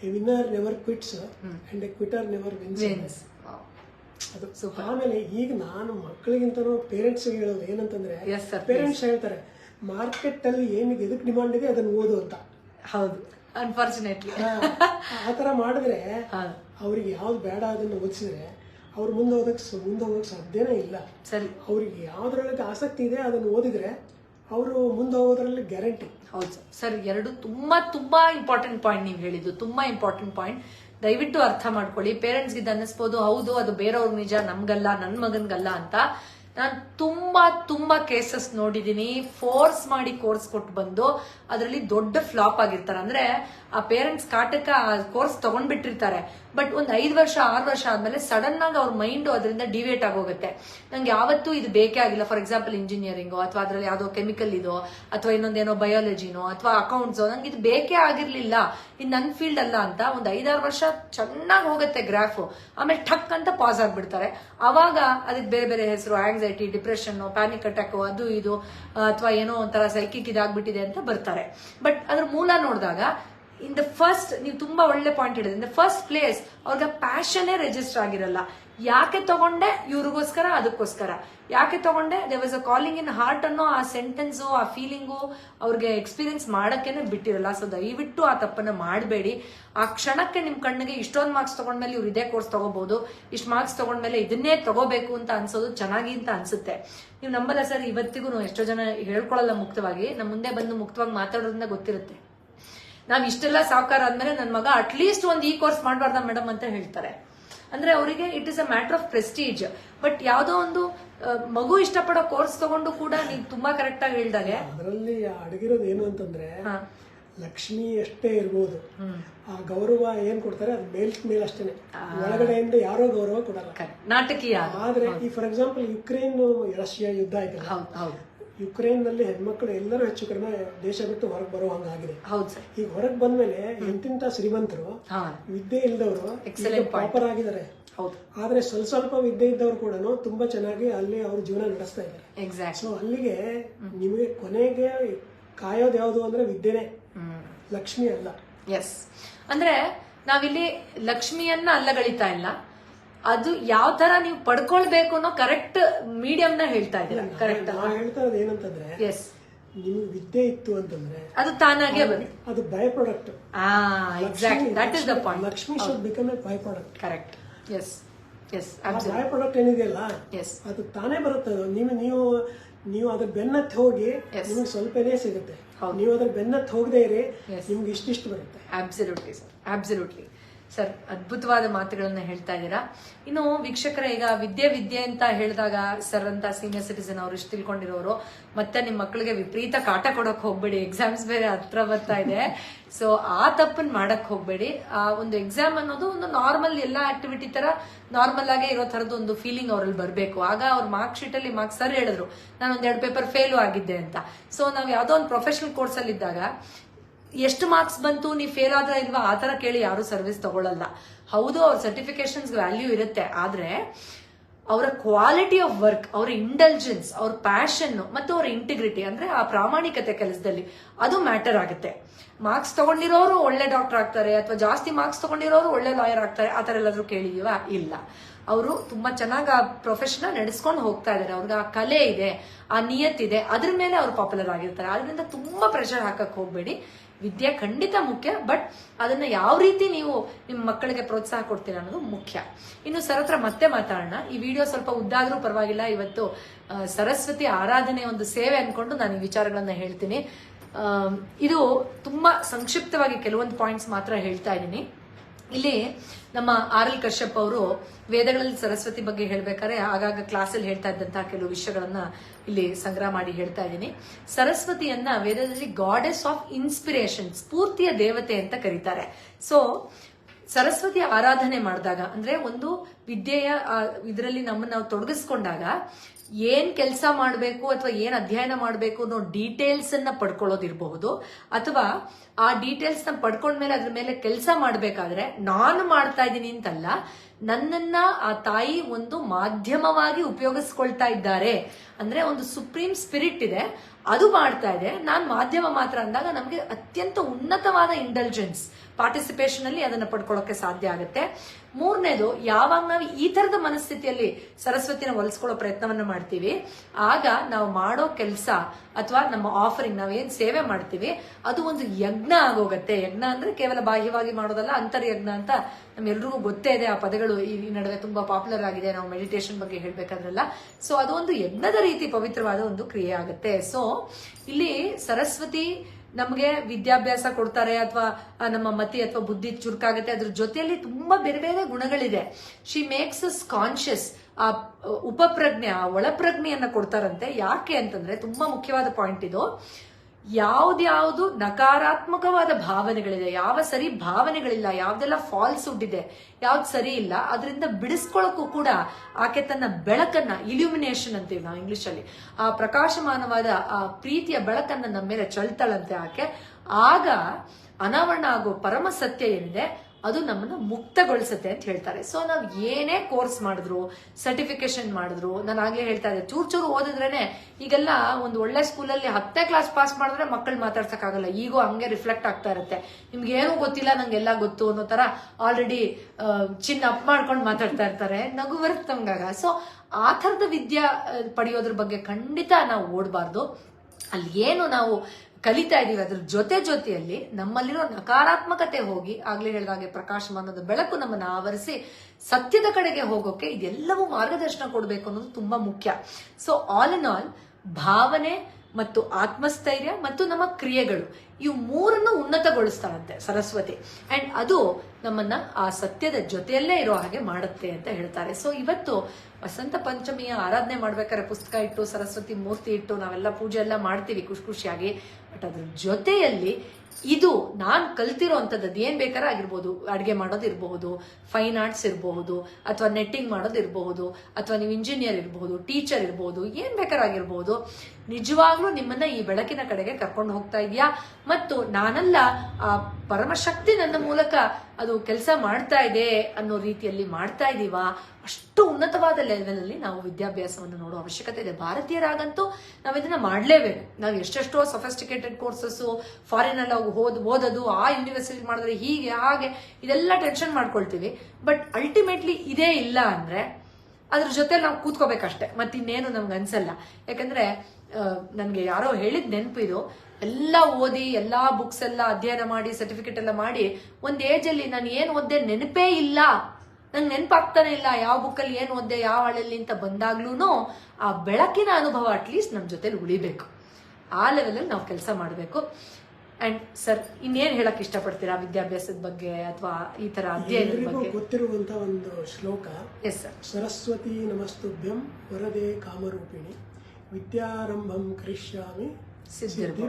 Speaker 2: a winner never quits and a quitter never wins ಅದು ಆಮೇಲೆ ಈಗ ನಾನು ಮಕ್ಕಳಿಗಿಂತನೂ ಪೇರೆಂಟ್ಸ್ ಹೇಳೋದು ಏನಂತಂದ್ರೆ ಪೇರೆಂಟ್ಸ್ ಹೇಳ್ತಾರೆ ಮಾರ್ಕೆಟ್ ಅಲ್ಲಿ ಏನಿಗೆ ಎದಕ್ಕೆ ಡಿಮಾಂಡ್ ಇದೆ ಅದನ್ನ ಓದು ಅಂತ.
Speaker 1: ಹೌದು. ಅನ್ಫಾರ್ಚುನೇಟ್ಲಿ
Speaker 2: ಆ, ಥರ ಮಾಡಿದ್ರೆ ಅವ್ರಿಗೆ ಯಾವ್ದು ಬೇಡ ಅದನ್ನು ಓದಿಸಿದ್ರೆ ಅವ್ರು ಮುಂದೆ ಹೋಗಕ್ಕೆ ಮುಂದೆ ಹೋಗಕ್ಕೆ ಸಾಧ್ಯನೇ ಇಲ್ಲ.
Speaker 1: ಸರಿ.
Speaker 2: ಅವ್ರಿಗೆ ಯಾವ್ದ್ರೊಳಗೆ ಆಸಕ್ತಿ ಇದೆ ಅದನ್ನು ಓದಿದ್ರೆ ಅವರು ಮುಂದೆ ಹೋಗೋದ್ರಲ್ಲಿ ಗ್ಯಾರಂಟಿ
Speaker 1: ಹೌದು ಸರ್. ಸರ್ ಎರಡು ತುಂಬಾ ತುಂಬಾ ಇಂಪಾರ್ಟೆಂಟ್ ಪಾಯಿಂಟ್ ನೀವು ಹೇಳಿದ್ದು. ತುಂಬಾ ಇಂಪಾರ್ಟೆಂಟ್ ಪಾಯಿಂಟ್ ದಯವಿಟ್ಟು ಅರ್ಥ ಮಾಡ್ಕೊಳ್ಳಿ. ಪೇರೆಂಟ್ಸ್ಗೆ ಇದು ಅನ್ನಿಸ್ಬೋದು ಹೌದು ಅದು ಬೇರೆಯವ್ರ ನಿಜ ನಮ್ಗಲ್ಲ ನನ್ನ ಮಗನ್ಗಲ್ಲ ಅಂತ. ನಾನು ತುಂಬಾ ತುಂಬಾ ಕೇಸಸ್ ನೋಡಿದೀನಿ. ಫೋರ್ಸ್ ಮಾಡಿ ಕೋರ್ಸ್ ಕೊಟ್ಟು ಬಂದು, ಅದರಲ್ಲಿ ದೊಡ್ಡ ಫ್ಲಾಪ್ ಆಗಿರ್ತಾರೆ. ಅಂದ್ರೆ ಆ ಪೇರೆಂಟ್ಸ್ ಕಾಟಕ್ಕೆ ಆ ಕೋರ್ಸ್ ತಗೊಂಡ್ಬಿಟ್ಟಿರ್ತಾರೆ. ಬಟ್ ಒಂದು ಐದು ವರ್ಷ, ಆರು ವರ್ಷ ಆದ್ಮೇಲೆ ಸಡನ್ ಆಗಿ ಅವ್ರ ಮೈಂಡ್ ಅದರಿಂದ ಡಿವೇಟ್ ಆಗೋಗುತ್ತೆ. ನಂಗೆ ಯಾವತ್ತೂ ಇದು ಬೇಕೇ ಆಗಿಲ್ಲ. ಫಾರ್ ಎಕ್ಸಾಂಪಲ್ ಇಂಜಿನಿಯರಿಂಗೋ ಅಥವಾ ಅದರಲ್ಲಿ ಯಾವುದೋ ಕೆಮಿಕಲ್ ಇದೋ ಅಥವಾ ಇನ್ನೊಂದೇನೋ ಬಯಾಲಜಿನೋ ಅಥವಾ ಅಕೌಂಟ್ಸೋ ನಂಗೆ ಇದು ಬೇಕೇ ಆಗಿರ್ಲಿಲ್ಲ. ಇದು ನನ್ನ ಫೀಲ್ಡ್ ಅಲ್ಲ ಅಂತ ಒಂದು ಐದಾರು ವರ್ಷ ಚೆನ್ನಾಗಿ ಹೋಗುತ್ತೆ ಗ್ರಾಫ್ ಆಮೇಲೆ ಠಕ್ ಅಂತ ಪಾಸ್ ಆಗಿಬಿಡ್ತಾರೆ. ಅವಾಗ ಅದಕ್ಕೆ ಬೇರೆ ಬೇರೆ ಹೆಸರು ಆಂಗ್ಸೈಟಿ ಡಿಪ್ರೆಷನ್ನು ಪ್ಯಾನಿಕ್ ಅಟ್ಯಾಕ್ ಅದು ಇದು ಅಥವಾ ಏನೋ ಒಂಥರ ಸೈಕಿಕ್ ಇದಾಗ್ಬಿಟ್ಟಿದೆ ಅಂತ ಬರ್ತಾರೆ. ಬಟ್ ಅದ್ರ ಮೂಲ ನೋಡಿದಾಗ ಇನ್ ದ ಫಸ್ಟ್ ನೀವು ತುಂಬಾ ಒಳ್ಳೆ ಪಾಯಿಂಟ್ ಹೇಳಿದ್ರೆ. ಇನ್ ದ ಫಸ್ಟ್ ಪ್ಲೇಸ್ ಅವ್ರಿಗೆ ಪ್ಯಾಷನ್ನೇ ರಿಜಿಸ್ಟರ್ ಆಗಿರಲ್ಲ. ಯಾಕೆ ತಗೊಂಡೆ? ಇವ್ರಿಗೋಸ್ಕರ, ಅದಕ್ಕೋಸ್ಕರ. ಯಾಕೆ ತಗೊಂಡೆ? They was a calling in heart ಅನ್ನೋ ಆ ಸೆಂಟೆನ್ಸು ಆ ಫೀಲಿಂಗು ಅವ್ರಿಗೆ ಎಕ್ಸ್ಪೀರಿಯನ್ಸ್ ಮಾಡೋಕ್ಕೇನೆ ಬಿಟ್ಟಿರಲ್ಲ. ಸೊ ದಯವಿಟ್ಟು ಆ ತಪ್ಪನ್ನ ಮಾಡಬೇಡಿ. ಆ ಕ್ಷಣಕ್ಕೆ ನಿಮ್ಮ ಕಣ್ಣಿಗೆ ಇಷ್ಟೊಂದು ಮಾರ್ಕ್ಸ್ ತಗೊಂಡ್ಮೇಲೆ ಇವ್ರು ಇದೇ ಕೋರ್ಸ್ ತಗೋಬಹುದು ಇಷ್ಟು ಮಾರ್ಕ್ಸ್ ತಗೊಂಡ್ಮೇಲೆ ಇದನ್ನೇ ತಗೋಬೇಕು ಅಂತ ಅನ್ಸೋದು ಚೆನ್ನಾಗಿ ಅಂತ ಅನ್ಸುತ್ತೆ. ನೀವು ನಂಬಲ್ಲ ಸರ್, ಇವತ್ತಿಗೂ ಎಷ್ಟೋ ಜನ ಹೇಳ್ಕೊಳ್ಳಲ್ಲ ಮುಕ್ತವಾಗಿ. ನಮ್ಮ ಮುಂದೆ ಬಂದು ಮುಕ್ತವಾಗಿ ಮಾತಾಡೋದ್ರಿಂದ ಗೊತ್ತಿರುತ್ತೆ. ನಾವ್ ಇಷ್ಟೆಲ್ಲ ಸಾಕಾರ ಆದ್ಮೇಲೆ ನನ್ನ ಮಗ ಅಟ್ಲೀಸ್ಟ್ ಒಂದು ಈ ಕೋರ್ಸ್ ಮಾಡಬಾರ್ದ ಮೇಡಮ್ ಅಂತ ಹೇಳ್ತಾರೆ. ಅಂದ್ರೆ ಅವರಿಗೆ it is a matter of prestige but ಯಾವ್ದೋ ಒಂದು ಮಗು ಇಷ್ಟಪಡೋ ಕೋರ್ಸ್ ತಗೊಂಡು ಕೂಡ ನೀವು ತುಂಬಾ ಕರೆಕ್ಟ್ ಆಗಿ ಹೇಳ್ದಾಗೆ.
Speaker 2: ಅದರಲ್ಲಿ ಅಡಗಿರೋದು ಏನು ಅಂತಂದ್ರೆ. ಲಕ್ಷ್ಮಿ ಅಷ್ಟೇ ಇರ್ಬೋದು ಆ ಗೌರವ ಏನ್ ಕೊಡ್ತಾರೆ ಅದು ಮೇಲ್ ಮೇಲ್ ಅಷ್ಟೇನೆ ಒಳಗಡೆಯಿಂದ ಯಾರೋ ಗೌರವ ಕೊಡಲ್ಲ.
Speaker 1: ನಾಟಕೀಯ.
Speaker 2: ಆದ್ರೆ ಈ ಫಾರ್ ಎಕ್ಸಾಂಪಲ್ ಯುಕ್ರೇನ್ ರಷ್ಯಾ ಯುದ್ಧ ಆಯ್ತಲ್ಲ ಯುಕ್ರೇನ್ನಲ್ಲಿ ಹೆಣ್ಮಕ್ಳು ಎಲ್ಲರೂ ಹೆಚ್ಚು ಕಡಿಮೆ ದೇಶ ಬಿಟ್ಟು ಹೊರಗೆ ಬರೋ ಹಂಗಾಗಿದೆ.
Speaker 1: ಹೌದು ಸರ್.
Speaker 2: ಈಗ ಹೊರಗೆ ಬಂದ್ಮೇಲೆ ಎಂತಿಂತ ಶ್ರೀಮಂತರು ವಿದ್ಯೆ
Speaker 1: ಇಲ್ಲದವರು ಪ್ರಾಪರ್
Speaker 2: ಪಾಪರ್ ಆಗಿದ್ದಾರೆ.
Speaker 1: ಹೌದು.
Speaker 2: ಆದ್ರೆ ಸ್ವಲ್ಪ ಸ್ವಲ್ಪ ವಿದ್ಯೆ ಇದ್ದವ್ರು ಕೂಡ ತುಂಬಾ ಚೆನ್ನಾಗಿ ಅಲ್ಲಿ ಅವ್ರ ಜೀವನ ನಡೆಸ್ತಾ ಇದ್ದಾರೆ.
Speaker 1: ಎಕ್ಸಾಕ್ಟ್
Speaker 2: ಸೊ ಅಲ್ಲಿಗೆ ನಿಮಗೆ ಕೊನೆಗೆ ಕಾಯೋದು ಯಾವುದು ಅಂದ್ರೆ ವಿದ್ಯೆನೇ. ಲಕ್ಷ್ಮಿ ಅಲ್ಲ.
Speaker 1: ಎಸ್ ಅಂದ್ರೆ ನಾವಿಲ್ಲಿ ಲಕ್ಷ್ಮಿಯನ್ನ ಅಲ್ಲಗಳಿತಾ ಇಲ್ಲ. ಅದು ಯಾವ ತರ ನೀವು ಪಡ್ಕೊಳ್ಬೇಕು ಅನ್ನೋ ಕರೆಕ್ಟ್ ಮೀಡಿಯಂ ನ ಹೇಳ್ತಾ ಇದ್ದೀರಾ? ಕರೆಕ್ಟ್
Speaker 2: ಹೇಳ್ತಾ ಇರೋದು ಏನಂತಂದ್ರೆ
Speaker 1: ಎಸ್
Speaker 2: ನಿಮ್ಗೆ ವಿದ್ಯೆ ಇತ್ತು ಅಂತಂದ್ರೆ
Speaker 1: ಅದು ತಾನಾಗೆ
Speaker 2: ಅದು ಬೈ ಪ್ರಾಡಕ್ಟ್
Speaker 1: ಆ exact that is the point
Speaker 2: Lakshmi should become a by product
Speaker 1: correct yes yes
Speaker 2: by product ಏನಿದೆಯಲ್ಲ
Speaker 1: ಎಸ್
Speaker 2: ಅದು ತಾನೇ ಬರುತ್ತೆ. ಅದು ನೀವು ನೀವು ನೀವು ಅದ್ರ ಬೆನ್ನತ್ ಹೋಗಿ ನಿಮ್ಗೆ ಸ್ವಲ್ಪನೇ ಸಿಗುತ್ತೆ. ನೀವು ಅದ್ರ ಬೆನ್ನತ್ ಹೋಗದೆ ಇರಿ ನಿಮ್ಗೆ ಇಷ್ಟಿಷ್ಟು ಬರುತ್ತೆ.
Speaker 1: ಅಬ್ಸಲ್ಯೂಟ್ಲಿ ಸರ್ ಅಬ್ಸಲ್ಯೂಟ್ಲಿ ಸರ್, ಅದ್ಭುತವಾದ ಮಾತುಗಳನ್ನ ಹೇಳ್ತಾ ಇದ್ದೀರಾ. ಇನ್ನು ವೀಕ್ಷಕರ, ಈಗ ವಿದ್ಯೆ ವಿದ್ಯೆ ಅಂತ ಹೇಳಿದಾಗ ಸರ್ ಅಂತ ಸೀನಿಯರ್ ಸಿಟಿಸನ್ ಅವರು ಇಷ್ಟು ತಿಳ್ಕೊಂಡಿರೋರು. ಮತ್ತೆ ನಿಮ್ಮ ಮಕ್ಕಳಿಗೆ ವಿಪರೀತ ಕಾಟ ಕೊಡಕ್ ಹೋಗ್ಬೇಡಿ. ಎಕ್ಸಾಮ್ಸ್ ಬೇರೆ ಹತ್ರ ಬರ್ತಾ ಇದೆ. ಸೊ ಆ ತಪ್ಪನ್ ಮಾಡಕ್ ಹೋಗ್ಬೇಡಿ. ಆ ಒಂದು ಎಕ್ಸಾಮ್ ಅನ್ನೋದು ಒಂದು ನಾರ್ಮಲ್ ಎಲ್ಲ ಆಕ್ಟಿವಿಟಿ ತರ ನಾರ್ಮಲ್ ಆಗೇ ಇರೋ ತರದ ಒಂದು ಫೀಲಿಂಗ್ ಅವರಲ್ಲಿ ಬರಬೇಕು. ಆಗ ಅವ್ರ ಮಾರ್ಕ್ ಶೀಟ್ ಅಲ್ಲಿ ಮಾರ್ಕ್ಸ್ ಸರ್ ಹೇಳಿದ್ರು ನಾನು ಒಂದೆರಡು ಪೇಪರ್ ಫೇಲು ಆಗಿದ್ದೆ ಅಂತ. ಸೊ ನಾವು ಯಾವ್ದೋ ಒಂದು ಪ್ರೊಫೆಷನಲ್ ಕೋರ್ಸ್ ಅಲ್ಲಿ ಇದ್ದಾಗ ಎಷ್ಟು ಮಾರ್ಕ್ಸ್ ಬಂತು ನೀವು ಫೇಲ್ ಆದ್ರೆ ಇಲ್ವಾ, ಆ ತರ ಕೇಳಿ ಯಾರು ಸರ್ವಿಸ್ ತಗೊಳ್ಳಲ್ಲ ಹೌದು, ಅವ್ರ ಸರ್ಟಿಫಿಕೇಶನ್ಸ್ ವ್ಯಾಲ್ಯೂ ಇರುತ್ತೆ, ಆದ್ರೆ ಅವರ ಕ್ವಾಲಿಟಿ ಆಫ್ ವರ್ಕ್ ಅವರ ಇಂಟೆಲಿಜೆನ್ಸ್ ಅವ್ರ ಪ್ಯಾಷನ್ ಮತ್ತು ಅವರ ಇಂಟಿಗ್ರಿಟಿ ಅಂದ್ರೆ ಆ ಪ್ರಾಮಾಣಿಕತೆ ಕೆಲಸದಲ್ಲಿ ಅದು ಮ್ಯಾಟರ್ ಆಗುತ್ತೆ. ಮಾರ್ಕ್ಸ್ ತಗೊಂಡಿರೋರು ಒಳ್ಳೆ ಡಾಕ್ಟರ್ ಆಗ್ತಾರೆ, ಅಥವಾ ಜಾಸ್ತಿ ಮಾರ್ಕ್ಸ್ ತಗೊಂಡಿರೋರು ಒಳ್ಳೆ ಲಾಯರ್ ಆಗ್ತಾರೆ, ಆ ತರ ಎಲ್ಲಾದ್ರೂ ಕೇಳಿದೀವ? ಇಲ್ಲ. ಅವರು ತುಂಬಾ ಚೆನ್ನಾಗಿ ಆ ಪ್ರೊಫೆಷನ್ ನಡೆಸ್ಕೊಂಡು ಹೋಗ್ತಾ ಇದ್ದಾರೆ ಅವ್ರಿಗೆ ಆ ಕಲೆ ಇದೆ, ಆ ನಿಯತ್ತಿದೆ, ಅದ್ರ ಮೇಲೆ ಅವ್ರು ಪಾಪ್ಯುಲರ್ ಆಗಿರ್ತಾರೆ. ಅದರಿಂದ ತುಂಬಾ ಪ್ರೆಷರ್ ಹಾಕಕ್ ಹೋಗ್ಬೇಡಿ. ವಿದ್ಯೆ ಖಂಡಿತ ಮುಖ್ಯ ಬಟ್ ಅದನ್ನ ಯಾವ ರೀತಿ ನೀವು ನಿಮ್ಮ ಮಕ್ಕಳಿಗೆ ಪ್ರೋತ್ಸಾಹ ಕೊಡ್ತೀರಾ ಅನ್ನೋದು ಮುಖ್ಯ. ಇನ್ನು ಸರತ್ರ ಮತ್ತೆ ಮಾತಾಡೋಣ. ಈ ವಿಡಿಯೋ ಸ್ವಲ್ಪ ಉದ್ದಾದ್ರೂ ಪರವಾಗಿಲ್ಲ. ಇವತ್ತು ಸರಸ್ವತಿ ಆರಾಧನೆ ಒಂದು ಸೇವೆ ಅನ್ಕೊಂಡು ನಾನು ಈ ವಿಚಾರಗಳನ್ನ ಹೇಳ್ತೀನಿ. ಇದು ತುಂಬಾ ಸಂಕ್ಷಿಪ್ತವಾಗಿ ಕೆಲವೊಂದು ಪಾಯಿಂಟ್ಸ್ ಮಾತ್ರ ಹೇಳ್ತಾ ಇದ್ದೀನಿ. ಇಲ್ಲಿ ನಮ್ಮ ಆರ್ ಎಲ್ ಕಶ್ಯಪ್ ಅವರು ವೇದಗಳಲ್ಲಿ ಸರಸ್ವತಿ ಬಗ್ಗೆ ಹೇಳ್ಬೇಕಾದ್ರೆ ಆಗಾಗ ಕ್ಲಾಸಲ್ಲಿ ಹೇಳ್ತಾ ಇದ್ದಂತಹ ಕೆಲವು ವಿಷಯಗಳನ್ನ ಇಲ್ಲಿ ಸಂಗ್ರಹ ಮಾಡಿ ಹೇಳ್ತಾ ಇದ್ದೀನಿ. ಸರಸ್ವತಿಯನ್ನ ವೇದದಲ್ಲಿ ಗಾಡೆಸ್ ಆಫ್ ಇನ್ಸ್ಪಿರೇಷನ್ ಸ್ಫೂರ್ತಿಯ ದೇವತೆ ಅಂತ ಕರೀತಾರೆ. ಸೊ ಸರಸ್ವತಿ ಆರಾಧನೆ ಮಾಡಿದಾಗ, ಅಂದ್ರೆ ಒಂದು ವಿದ್ಯೆಯ ಇದರಲ್ಲಿ ನಮ್ಮನ್ನ ನಾವು ತೊಡಗಿಸ್ಕೊಂಡಾಗ ಏನ್ ಕೆಲಸ ಮಾಡಬೇಕು ಅಥವಾ ಏನ್ ಅಧ್ಯಯನ ಮಾಡಬೇಕು ಅನ್ನೋ ಡೀಟೇಲ್ಸ್ ಅನ್ನ ಪಡ್ಕೊಳ್ಳೋದಿರಬಹುದು. ಅಥವಾ ಆ ಡೀಟೇಲ್ಸ್ನ ಪಡ್ಕೊಂಡ್ಮೇಲೆ ಅದ್ರ ಮೇಲೆ ಕೆಲಸ ಮಾಡಬೇಕಾದ್ರೆ ನಾನು ಮಾಡ್ತಾ ಇದ್ದೀನಿ ಅಂತಲ್ಲ, ನನ್ನನ್ನ ಆ ತಾಯಿ ಒಂದು ಮಾಧ್ಯಮವಾಗಿ ಉಪಯೋಗಿಸ್ಕೊಳ್ತಾ ಇದ್ದಾರೆ. ಅಂದ್ರೆ ಒಂದು ಸುಪ್ರೀಂ ಸ್ಪಿರಿಟ್ ಇದೆ, ಅದು ಮಾಡ್ತಾ ಇದೆ. ನಾನು ಮಾಧ್ಯಮ ಮಾತ್ರ ಅಂದಾಗ ನಮಗೆ ಅತ್ಯಂತ ಉನ್ನತವಾದ ಇಂಟೆಲಿಜೆನ್ಸ್ ಪಾರ್ಟಿಸಿಪೇಷನ್ ಅಲ್ಲಿ ಅದನ್ನ ಪಡ್ಕೊಳ್ಳೋಕೆ ಸಾಧ್ಯ ಆಗುತ್ತೆ. ಮೂರನೇದು, ಯಾವಾಗ ನಾವು ಈ ತರದ ಮನಸ್ಥಿತಿಯಲ್ಲಿ ಸರಸ್ವತಿನ ಒಲಿಸ್ಕೊಳ್ಳೋ ಪ್ರಯತ್ನವನ್ನ ಮಾಡ್ತೀವಿ, ಆಗ ನಾವು ಮಾಡೋ ಕೆಲಸ ಅಥವಾ ನಮ್ಮ ಆಫರಿಂಗ್ ನಾವು ಏನ್ ಸೇವೆ ಮಾಡ್ತೀವಿ, ಅದು ಒಂದು ಯಜ್ಞ ಆಗೋಗತ್ತೆ. ಯಜ್ಞ ಅಂದ್ರೆ ಕೇವಲ ಬಾಹ್ಯವಾಗಿ ಮಾಡೋದಲ್ಲ, ಅಂತರ್ಯಜ್ಞ ಅಂತ ನಮ್ಮೆಲ್ರಿಗೂ ಗೊತ್ತೇ ಇದೆ. ಆ ಪದಗಳು ಈ ನಡುವೆ ತುಂಬಾ ಪಾಪ್ಯುಲರ್ ಆಗಿದೆ. ನಾವು ಮೆಡಿಟೇಷನ್ ಬಗ್ಗೆ ಹೇಳ್ಬೇಕಾದ್ರಲ್ಲ. ಸೊ ಅದು ಒಂದು ಯಜ್ಞದ ರೀತಿ ಪವಿತ್ರವಾದ ಒಂದು ಕ್ರಿಯೆ ಆಗುತ್ತೆ. ಸೊ ಇಲ್ಲಿ ಸರಸ್ವತಿ ನಮಗೆ ವಿದ್ಯಾಭ್ಯಾಸ ಕೊಡ್ತಾರೆ ಅಥವಾ ನಮ್ಮ ಮತಿ ಅಥವಾ ಬುದ್ಧಿ ಚುರುಕಾಗುತ್ತೆ. ಅದ್ರ ಜೊತೆಯಲ್ಲಿ ತುಂಬಾ ಬೇರೆ ಬೇರೆ ಗುಣಗಳಿದೆ. ಶಿ ಮೇಕ್ಸ್ ಅಸ್ ಕಾನ್ಶಿಯಸ್ ಆ, ಉಪಪ್ರಜ್ಞೆ, ಆ ಒಳಪ್ರಜ್ಞೆಯನ್ನ ಕೊಡ್ತಾರಂತೆ. ಯಾಕೆ ಅಂತಂದ್ರೆ ತುಂಬಾ ಮುಖ್ಯವಾದ ಪಾಯಿಂಟ್ ಇದು. ಯಾವ್ದ್ಯಾವ್ದು ನಕಾರಾತ್ಮಕವಾದ ಭಾವನೆಗಳಿದೆ, ಯಾವ ಸರಿ ಭಾವನೆಗಳಿಲ್ಲ, ಯಾವ್ದೆಲ್ಲ ಫಾಲ್ಸ್ ಇದೆ, ಯಾವ್ದು ಸರಿ ಇಲ್ಲ, ಅದರಿಂದ ಬಿಡಿಸ್ಕೊಳ್ಳೋಕ್ಕೂ ಕೂಡ ಆಕೆ ತನ್ನ ಬೆಳಕನ್ನ ಇಲ್ಯುಮಿನೇಷನ್ ಅಂತೀವಿ ನಾವು ಇಂಗ್ಲಿಷ್ ಅಲ್ಲಿ, ಆ ಪ್ರಕಾಶಮಾನವಾದ ಆ ಪ್ರೀತಿಯ ಬೆಳಕನ್ನ ನಮ್ಮ ಮೇಲೆ ಚಳ್ತಾಳಂತೆ ಆಕೆ. ಆಗ ಅನಾವರಣ ಆಗೋ ಪರಮ ಸತ್ಯ ಏನಿದೆ ಅದು ನಮ್ಮನ್ನ ಮುಕ್ತಗೊಳಿಸುತ್ತೆ ಅಂತ ಹೇಳ್ತಾರೆ. ಸೊ ನಾವು ಏನೇ ಕೋರ್ಸ್ ಮಾಡಿದ್ರು ಸರ್ಟಿಫಿಕೇಶನ್ ಮಾಡಿದ್ರು, ನಾನು ಆಗ್ಲೇ ಹೇಳ್ತಾ ಇದ್ದೆ, ಚೂರು ಚೂರು ಓದಿದ್ರೇನೆ ಈಗೆಲ್ಲ ಒಂದು ಒಳ್ಳೆ ಸ್ಕೂಲಲ್ಲಿ ಹತ್ತನೇ ಕ್ಲಾಸ್ ಪಾಸ್ ಮಾಡಿದ್ರೆ ಮಕ್ಕಳು ಮಾತಾಡ್ಸೋಕ್ಕಾಗಲ್ಲ. ಈಗೂ ಹಂಗೆ ರಿಫ್ಲೆಕ್ಟ್ ಆಗ್ತಾ ಇರುತ್ತೆ. ನಿಮ್ಗೆ ಏನೂ ಗೊತ್ತಿಲ್ಲ, ನಂಗೆಲ್ಲ ಗೊತ್ತು ಅನ್ನೋ ತರ ಆಲ್ರೆಡಿ ಚಿನ್ನ ಅಪ್ ಮಾಡ್ಕೊಂಡು ಮಾತಾಡ್ತಾ ಇರ್ತಾರೆ. ನಗು ಬರುತ್ತೆ ನಮ್ಗಾಗ. ಸೊ ಆ ಥರದ ವಿದ್ಯಾ ಪಡೆಯೋದ್ರ ಬಗ್ಗೆ ಖಂಡಿತ ನಾವು ಓಡಬಾರ್ದು. ಅಲ್ಲಿ ಏನು ನಾವು ಕಲಿತಾ ಇದೀವಿ ಅದ್ರ ಜೊತೆ ಜೊತೆಯಲ್ಲಿ ನಮ್ಮಲ್ಲಿರೋ ನಕಾರಾತ್ಮಕತೆ ಹೋಗಿ ಆಗ್ಲೇ ಹೇಳಿದಾಗೆ ಪ್ರಕಾಶಮಾನದ ಬೆಳಕು ನಮ್ಮನ್ನ ಆವರಿಸಿ ಸತ್ಯದ ಕಡೆಗೆ ಹೋಗೋಕೆ ಇದೆಲ್ಲವೂ ಮಾರ್ಗದರ್ಶನ ಕೊಡಬೇಕು ಅನ್ನೋದು ತುಂಬಾ ಮುಖ್ಯ. ಸೊ ಆಲ್ ಇನ್ ಆಲ್ ಭಾವನೆ ಮತ್ತು ಆತ್ಮಸ್ಥೈರ್ಯ ಮತ್ತು ನಮ್ಮ ಕ್ರಿಯೆಗಳು, ಇವು ಮೂರನ್ನು ಉನ್ನತಗೊಳಿಸ್ತಾರಂತೆ ಸರಸ್ವತಿ. ಅಂಡ್ ಅದು ನಮ್ಮನ್ನ ಆ ಸತ್ಯದ ಜೊತೆಯಲ್ಲೇ ಇರೋ ಹಾಗೆ ಮಾಡುತ್ತೆ ಅಂತ ಹೇಳ್ತಾರೆ. ಸೊ ಇವತ್ತು ವಸಂತ ಪಂಚಮಿಯ ಆರಾಧನೆ ಮಾಡ್ಬೇಕಾದ್ರೆ ಪುಸ್ತಕ ಇಟ್ಟು, ಸರಸ್ವತಿ ಮೂರ್ತಿ ಇಟ್ಟು, ನಾವೆಲ್ಲ ಪೂಜೆ ಎಲ್ಲ ಮಾಡ್ತೀವಿ ಖುಷಿ ಖುಷಿಯಾಗಿ. ಬಟ್ ಅದ್ರ ಜೊತೆಯಲ್ಲಿ ಇದು ನಾನು ಕಲ್ತಿರೋ ಅಂಥದ್ದು ಏನ್ ಬೇಕಾದ್ರೆ ಆಗಿರ್ಬೋದು. ಅಡುಗೆ ಮಾಡೋದು ಇರಬಹುದು ಫೈನ್ ಆರ್ಟ್ಸ್ ಇರಬಹುದು, ಅಥವಾ ನೆಟ್ಟಿಂಗ್ ಮಾಡೋದು ಇರಬಹುದು, ಅಥವಾ ನೀವು ಇಂಜಿನಿಯರ್ ಇರಬಹುದು ಟೀಚರ್ ಇರಬಹುದು, ಏನು ಬೇಕಾದ್ರೆ ಆಗಿರ್ಬೋದು. ನಿಜವಾಗ್ಲೂ ನಿಮ್ಮನ್ನ ಈ ಬೆಳಕಿನ ಕಡೆಗೆ ಕರ್ಕೊಂಡು ಹೋಗ್ತಾ ಇದೆಯಾ? ಮತ್ತು ನಾನಲ್ಲ, ಆ ಪರಮಶಕ್ತಿ ನನ್ನ ಮೂಲಕ ಅದು ಕೆಲಸ ಮಾಡ್ತಾ ಇದೆ ಅನ್ನೋ ರೀತಿಯಲ್ಲಿ ಮಾಡ್ತಾ ಇದೀವ? ಅಷ್ಟು ಉನ್ನತವಾದ ಲೆವೆಲ್ ಅಲ್ಲಿ ನಾವು ವಿದ್ಯಾಭ್ಯಾಸವನ್ನು ನೋಡೋ ಅವಶ್ಯಕತೆ ಇದೆ. ಭಾರತೀಯರಾಗಂತೂ ನಾವು ಇದನ್ನ ಮಾಡಲೇಬೇಕು. ನಾವು ಎಷ್ಟೆಷ್ಟೋ ಸೊಫೆಸ್ಟಿಕೇಟೆಡ್ ಕೋರ್ಸಸ್ ಫಾರಿನ್ ಅಲ್ಲಿ ಹೋದ್, ಓದೋದು, ಆ ಯೂನಿವರ್ಸಿಟಿ ಮಾಡಿದ್ರೆ ಹೀಗೆ, ಹಾಗೆ, ಇದೆಲ್ಲ ಟೆನ್ಷನ್ ಮಾಡ್ಕೊಳ್ತೀವಿ. ಬಟ್ ಅಲ್ಟಿಮೇಟ್ಲಿ ಇದೇ ಇಲ್ಲ ಅಂದ್ರೆ ಅದ್ರ ಜೊತೆ ನಾವು ಕೂತ್ಕೋಬೇಕಷ್ಟೆ. ಮತ್ತಿನ್ನೇನು ನಮ್ಗೆ ಅನ್ಸಲ್ಲ. ಯಾಕಂದ್ರೆ ನನಗೆ ಯಾರೋ ಹೇಳಿದ ನೆನಪು ಇದು ಎಲ್ಲ ಓದಿ ಎಲ್ಲಾ ಬುಕ್ಸ್ ಎಲ್ಲ ಅಧ್ಯಯನ ಮಾಡಿ ಸರ್ಟಿಫಿಕೇಟ್ ಎಲ್ಲ ಮಾಡಿ ಒಂದು ಏಜ್ ಅಲ್ಲಿ ನಾನು ಏನ್ ಓದ್ದೆ ನೆನಪೇ ಇಲ್ಲ. ನಂಗೆ ನೆನಪಾಗ್ತಾನೆ ಇಲ್ಲ ಯಾವ ಬುಕ್ಕಲ್ಲಿ ಏನು ಓದ್ದೆ ಯಾವ ಹಳಲ್ಲಿ ಅಂತ ಬಂದಾಗ್ಲೂ ಆ ಬೆಳಕಿನ ಅನುಭವ ಅಟ್ಲೀಸ್ಟ್ ನಮ್ಮ ಜೊತೆಲಿ ಉಳಿಬೇಕು. ಆ ಲೆವೆಲಲ್ಲಿ ನಾವು ಕೆಲಸ ಮಾಡಬೇಕು. ಅಂಡ್ ಸರ್ ಇನ್ನೇನ್ ಹೇಳಕ್ ಇಷ್ಟಪಡ್ತೀರಾ ವಿದ್ಯಾಭ್ಯಾಸದ ಬಗ್ಗೆ ಅಥವಾ ಈ ತರ ಅಧ್ಯಯನದ ಬಗ್ಗೆ?
Speaker 2: ಗೊತ್ತಿರುವಂತ ಒಂದು ಶ್ಲೋಕ
Speaker 1: ಎಸ್ ಸರ್
Speaker 2: ಸರಸ್ವತಿ ನಮಸ್ತುಭ್ಯಂ ವರದೆ ಕಾಮರೂಪಿಣಿ ವಿದ್ಯಾರಂಭಂ ಕರಿಷ್ಯಾಮಿ.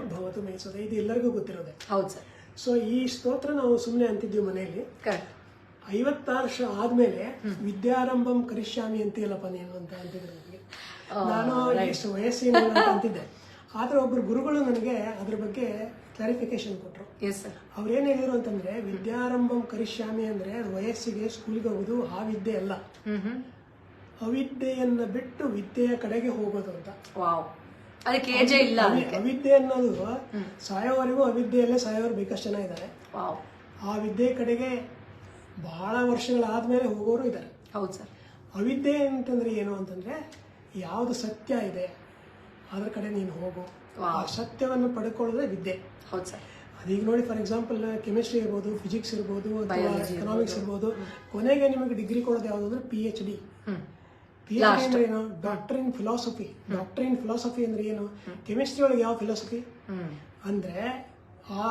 Speaker 2: ಭವತು ಮೈಸೂರು ಇದು ಎಲ್ಲರಿಗೂ ಗೊತ್ತಿರೋದೆ.
Speaker 1: ಹೌದು ಸರ್.
Speaker 2: ಸೊ ಈ ಸ್ತೋತ್ರ ನಾವು ಸುಮ್ಮನೆ ಅಂತಿದ್ವಿ ಮನೆಯಲ್ಲಿ. ಐವತ್ತಾರು ವರ್ಷ ಆದ್ಮೇಲೆ ವಿದ್ಯಾರಂಭಂ ಕರಿಷ್ಯಾಮಿ ಅಂತೀಯಲ್ಲಪ್ಪ ನೀನು ಅಂತ ಅಂತಿದ್ರು ನನಗೆ. ನಾನು ಎಷ್ಟು ವಯಸ್ಸಿನ ಅಂತ ಅಂತಿದ್ದೆ. ಆದ್ರೆ ಒಬ್ರು ಗುರುಗಳು ನನಗೆ ಅದ್ರ ಬಗ್ಗೆ ಕ್ಲಾರಿಫಿಕೇಶನ್ ಕೊಟ್ಟರು
Speaker 1: ಎಸ್ ಸರ್
Speaker 2: ಏನು ಹೇಳಿದ್ರು ಅಂತಂದ್ರೆ ವಿದ್ಯಾರಂಭಂ ಕರಿಷ್ಯಾಮಿ ಅಂದ್ರೆ ವಯಸ್ಸಿಗೆ ಸ್ಕೂಲ್ಗೆ ಹೋಗೋದು ಆ ವಿದ್ಯೆ ಅಲ್ಲ. ಅವಿದ್ಯೆಯನ್ನ ಬಿಟ್ಟು ವಿದ್ಯೆಯ ಕಡೆಗೆ ಹೋಗೋದು ಅಂತ.
Speaker 1: ಅದಕ್ಕೆ ಏಜೇ ಇಲ್ಲ
Speaker 2: ಅವಿ- ಅವಿದ್ಯೆ ಅನ್ನೋದು ಸಾಯೋವರೆಗೂ ಅವಿದ್ಯೆಯಲ್ಲೇ ಸಾಯೋರು ಬೇಕಷ್ಟು ಜನ ಇದ್ದಾರೆ ಆ ವಿದ್ಯೆ ಕಡೆಗೆ ಬಹಳ ವರ್ಷಗಳಾದ್ಮೇಲೆ ಹೋಗೋರು ಇದ್ದಾರೆ.
Speaker 1: ಹೌದು ಸರ್.
Speaker 2: ಅವಿದ್ಯೆ ಅಂತಂದ್ರೆ ಏನು ಅಂತಂದ್ರೆ ಯಾವ್ದು ಸತ್ಯ ಇದೆ ಅದ್ರ ಕಡೆ ನೀನು ಹೋಗು. ಆ ಸತ್ಯವನ್ನು ಪಡ್ಕೊಳ್ಳೋದೇ ವಿದ್ಯೆ.
Speaker 1: ಹೌದು ಸರ್.
Speaker 2: ಅದೀಗ ನೋಡಿ ಫಾರ್ ಎಕ್ಸಾಂಪಲ್ ಕೆಮಿಸ್ಟ್ರಿ ಇರ್ಬೋದು ಫಿಸಿಕ್ಸ್ ಇರ್ಬೋದು ಅಥವಾ ಎಕನಾಮಿಕ್ಸ್ ಇರ್ಬೋದು. ಕೊನೆಗೆ ನಿಮಗೆ ಡಿಗ್ರಿ ಕೊಡೋದು ಯಾವುದು ಅಂದ್ರೆ ಪಿ ಎಚ್ ಡಿ ಅಂದ್ರೆ ಏನು? Doctor in philosophy doctor in philosophy ಅಂದ್ರೆ ಏನು? ಕೆಮಿಸ್ಟ್ರಿ ಒಳಗೆ ಯಾವ ಫಿಲಾಸಫಿ
Speaker 1: ಹ್ಮ್
Speaker 2: ಅಂದ್ರೆ ಆ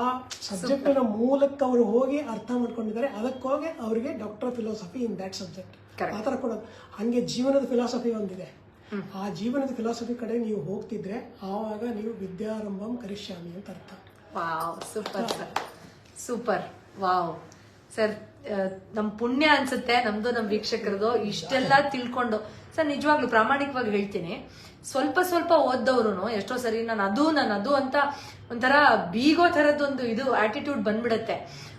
Speaker 2: ಸಬ್ಜೆಕ್ಟಿನ ಮೂಲಕ್ಕೆ ಅವರು ಹೋಗಿ ಅರ್ಥ ಮಾಡ್ಕೊಂಡಿದ್ದಾರೆ. ಅದಕ್ಕೋಗಿ ಅವರಿಗೆ doctor philosophy in that subject. ಆ ಥರ ಕೊಡೋದು. ಹಂಗೆ ಜೀವನದ ಫಿಲಾಸಫಿ ಒಂದಿದೆ. ಆ ಜೀವನದ ಫಿಲಾಸಫಿ ಕಡೆ ನೀವು ಹೋಗ್ತಿದ್ರೆ ಆವಾಗ ನೀವು ವಿದ್ಯಾರಂಭಂ ಕರಿಷ್ಯಾಮಿ ಅಂತ ಅರ್ಥ.
Speaker 1: Wow super sir super wow sir ನಮ್ ಪುಣ್ಯ ಅನ್ಸುತ್ತೆ ನಮ್ದು ನಮ್ ವೀಕ್ಷಕರದು ಇಷ್ಟೆಲ್ಲ ತಿಳ್ಕೊಂಡು. ಸರ್ ನಿಜವಾಗ್ಲೂ ಪ್ರಾಮಾಣಿಕವಾಗಿ ಹೇಳ್ತೀನಿ. ಸ್ವಲ್ಪ ಸ್ವಲ್ಪ ಓದ್ದವ್ರು ಎಷ್ಟೋ ಸರಿ ನಾನು ಅದು ನಾನು ಅದು ಅಂತ ಒಂಥರ ಬೀಗೋ ಥರದ್ದೊಂದು ಇದು ಆಟಿಟ್ಯೂಡ್ ಬಂದ್ಬಿಡತ್ತೆ.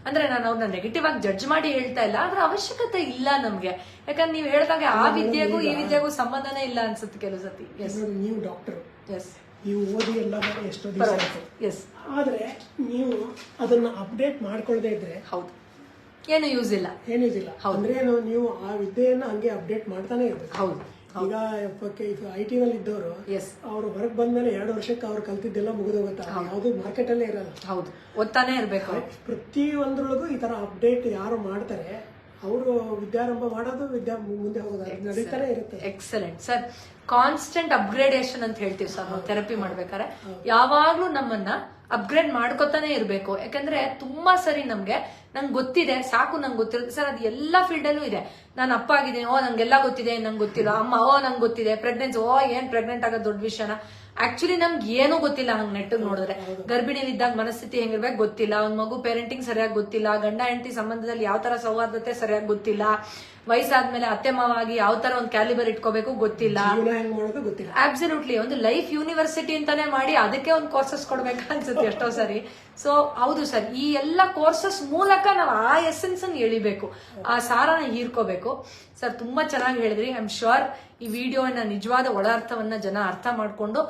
Speaker 1: ಅಂದ್ರೆ ನಾನು ಅವ್ರನ್ನ ನೆಗೆಟಿವ್ ಆಗಿ ಜಡ್ಜ್ ಮಾಡಿ ಹೇಳ್ತಾ ಇಲ್ಲ ಅದ್ರ ಅವಶ್ಯಕತೆ ಇಲ್ಲ ನಮ್ಗೆ. ಯಾಕಂದ್ರೆ ನೀವು ಹೇಳ್ದಾಗ ಆ ವಿದ್ಯೆಗೂ ಈ ವಿದ್ಯೆಗೂ ಸಂಬಂಧನೇ ಇಲ್ಲ ಅನ್ಸುತ್ತೆ ಕೆಲವು ಸತಿ. ಎಸ್
Speaker 2: ನೀವು ಡಾಕ್ಟರ್
Speaker 1: ಎಸ್
Speaker 2: ನೀವು ಓದಿ ಎಲ್ಲ ಎಷ್ಟೋ
Speaker 1: ಎಸ್
Speaker 2: ಆದ್ರೆ ನೀವು ಅದನ್ನ ಅಪ್ಡೇಟ್ ಮಾಡ್ಕೊಳ್ದೇ ಇದ್ರೆ
Speaker 1: ಹೌದು. ಏನು ಯೂಸ್ ಇಲ್ಲ.
Speaker 2: ಏನಿದಿಲ್ಲ ಅಂದ್ರೆ ನೀವು ಆ ವಿದ್ಯೆಯನ್ನ ಹಂಗೆ ಅಪ್ಡೇಟ್ ಮಾಡ್ತಾನೆ ಇರ್ಬೇಕು.
Speaker 1: ಹೌದು.
Speaker 2: ಈಗ ಐ ಟಿ ನಲ್ಲಿ ಇದ್ದವರು
Speaker 1: ಎಸ್
Speaker 2: ಅವ್ರು ಹೊರಗೆ ಬಂದ್ಮೇಲೆ ಎರಡು ವರ್ಷಕ್ಕೆ ಅವ್ರು ಕಲ್ತಿದ್ದೆಲ್ಲ ಮುಗಿದು ಯಾವುದು ಮಾರ್ಕೆಟ್ ಅಲ್ಲೇ ಇರಲ್ಲ.
Speaker 1: ಹೌದು. ಓದ್ತಾನೆ ಇರ್ಬೇಕು.
Speaker 2: ಪ್ರತಿಯೊಂದ್ರೊಳಗೂ ಈ ತರ ಅಪ್ಡೇಟ್ ಯಾರು ಮಾಡ್ತಾರೆ ಅವರು ವಿದ್ಯಾರಂಭ ಮಾಡೋದು ವಿದ್ಯಾ ಮುಂದೆ ಹೋಗೋದು ನಡೀತಾನೆ ಇರುತ್ತೆ.
Speaker 1: ಎಕ್ಸಲೆಂಟ್ ಸರ್ ಕಾನ್ಸ್ಟೆಂಟ್ ಅಪ್ಗ್ರೇಡೇಷನ್ ಅಂತ ಹೇಳ್ತೀವಿ ಸರ್ ನಾವು ಥೆರಪಿ ಮಾಡ್ಬೇಕಾದ್ರೆ. ಯಾವಾಗ್ಲೂ ನಮ್ಮನ್ನ ಅಪ್ಗ್ರೇಡ್ ಮಾಡ್ಕೊತಾನೆ ಇರಬೇಕು. ಯಾಕಂದ್ರೆ ತುಂಬಾ ಸರಿ ನಮ್ಗೆ ನಂಗೆ ಗೊತ್ತಿದೆ, ಸಾಕು ನಂಗೆ ಗೊತ್ತಿರುತ್ತೆ ಸರ್, ಅದು ಎಲ್ಲ ಫೀಲ್ಡ್ ಅಲ್ಲೂ ಇದೆ. ನಾನು ಅಪ್ಪ ಆಗಿದ್ದೀನಿ ಓ, ನಂಗೆಲ್ಲ ಗೊತ್ತಿದೆ, ನಂಗೆ ಗೊತ್ತಿಲ್ಲ. ಅಮ್ಮ, ಓ, ನಂಗೆ ಗೊತ್ತಿದೆ. ಪ್ರೆಗ್ನೆನ್ಸಿ ಓ, ಏನ್ ಪ್ರೆಗ್ನೆಂಟ್ ಆಗೋದು ದೊಡ್ಡ ವಿಷಯನ. ಆಕ್ಚುಲಿ ನಮ್ಗೆ ಏನೂ ಗೊತ್ತಿಲ್ಲ ಹಂಗೆ ನೆಟ್ಟಿಗೆ ನೋಡಿದ್ರೆ. ಗರ್ಭಿಣಿಲಿದ್ದಾಗ ಮನಸ್ಥಿತಿ ಹೆಂಗಿರ್ಬೇಕು ಗೊತ್ತಿಲ್ಲ. ಒಂದ್ ಮಗು ಪೇರೆಂಟಿಂಗ್ ಸರಿಯಾಗಿ ಗೊತ್ತಿಲ್ಲ. ಗಂಡ, ಹೆಂಡತಿ ಸಂಬಂಧದಲ್ಲಿ ಯಾವ ತರ ಸೌಹಾರ್ದತೆ ಸರಿಯಾಗಿ ಗೊತ್ತಿಲ್ಲ. ವಯಸ್ಸಾದ್ಮೇಲೆ ಅತ್ತೆ ಮಾವಾಗಿ ಯಾವ ತರ ಒಂದು ಕ್ಯಾಲಿಬರ್ ಇಟ್ಕೋಬೇಕು ಗೊತ್ತಿಲ್ಲ.
Speaker 2: ಗೊತ್ತಿಲ್ಲ.
Speaker 1: ಅಬ್ಸಲ್ಯೂಟ್ಲಿ ಒಂದು ಲೈಫ್ ಯೂನಿವರ್ಸಿಟಿ ಅಂತಾನೆ ಮಾಡಿ ಅದಕ್ಕೆ ಒಂದು ಕೋರ್ಸಸ್ ಕೊಡ್ಬೇಕು ಅನ್ಸುತ್ತೆ ಎಷ್ಟೋ ಸರಿ. ಸೊ ಹೌದು ಸರ್ ಈ ಎಲ್ಲ ಕೋರ್ಸಸ್ ಮೂಲಕ ನಾವು ಆ ಎಸೆನ್ಸ್ ಅನ್ನು ಎಳಿಬೇಕು. ಆ ಸಾರನ ಹೀರ್ಕೋಬೇಕು. ಸರ್ ತುಂಬಾ ಚೆನ್ನಾಗಿ ಹೇಳಿದ್ರಿ. ಐ ಆಮ್ ಶೋರ್ ಈ ವಿಡಿಯೋನ ನಿಜವಾದ ಒಳ ಅರ್ಥವನ್ನ ಜನ ಅರ್ಥ ಮಾಡ್ಕೊಂಡು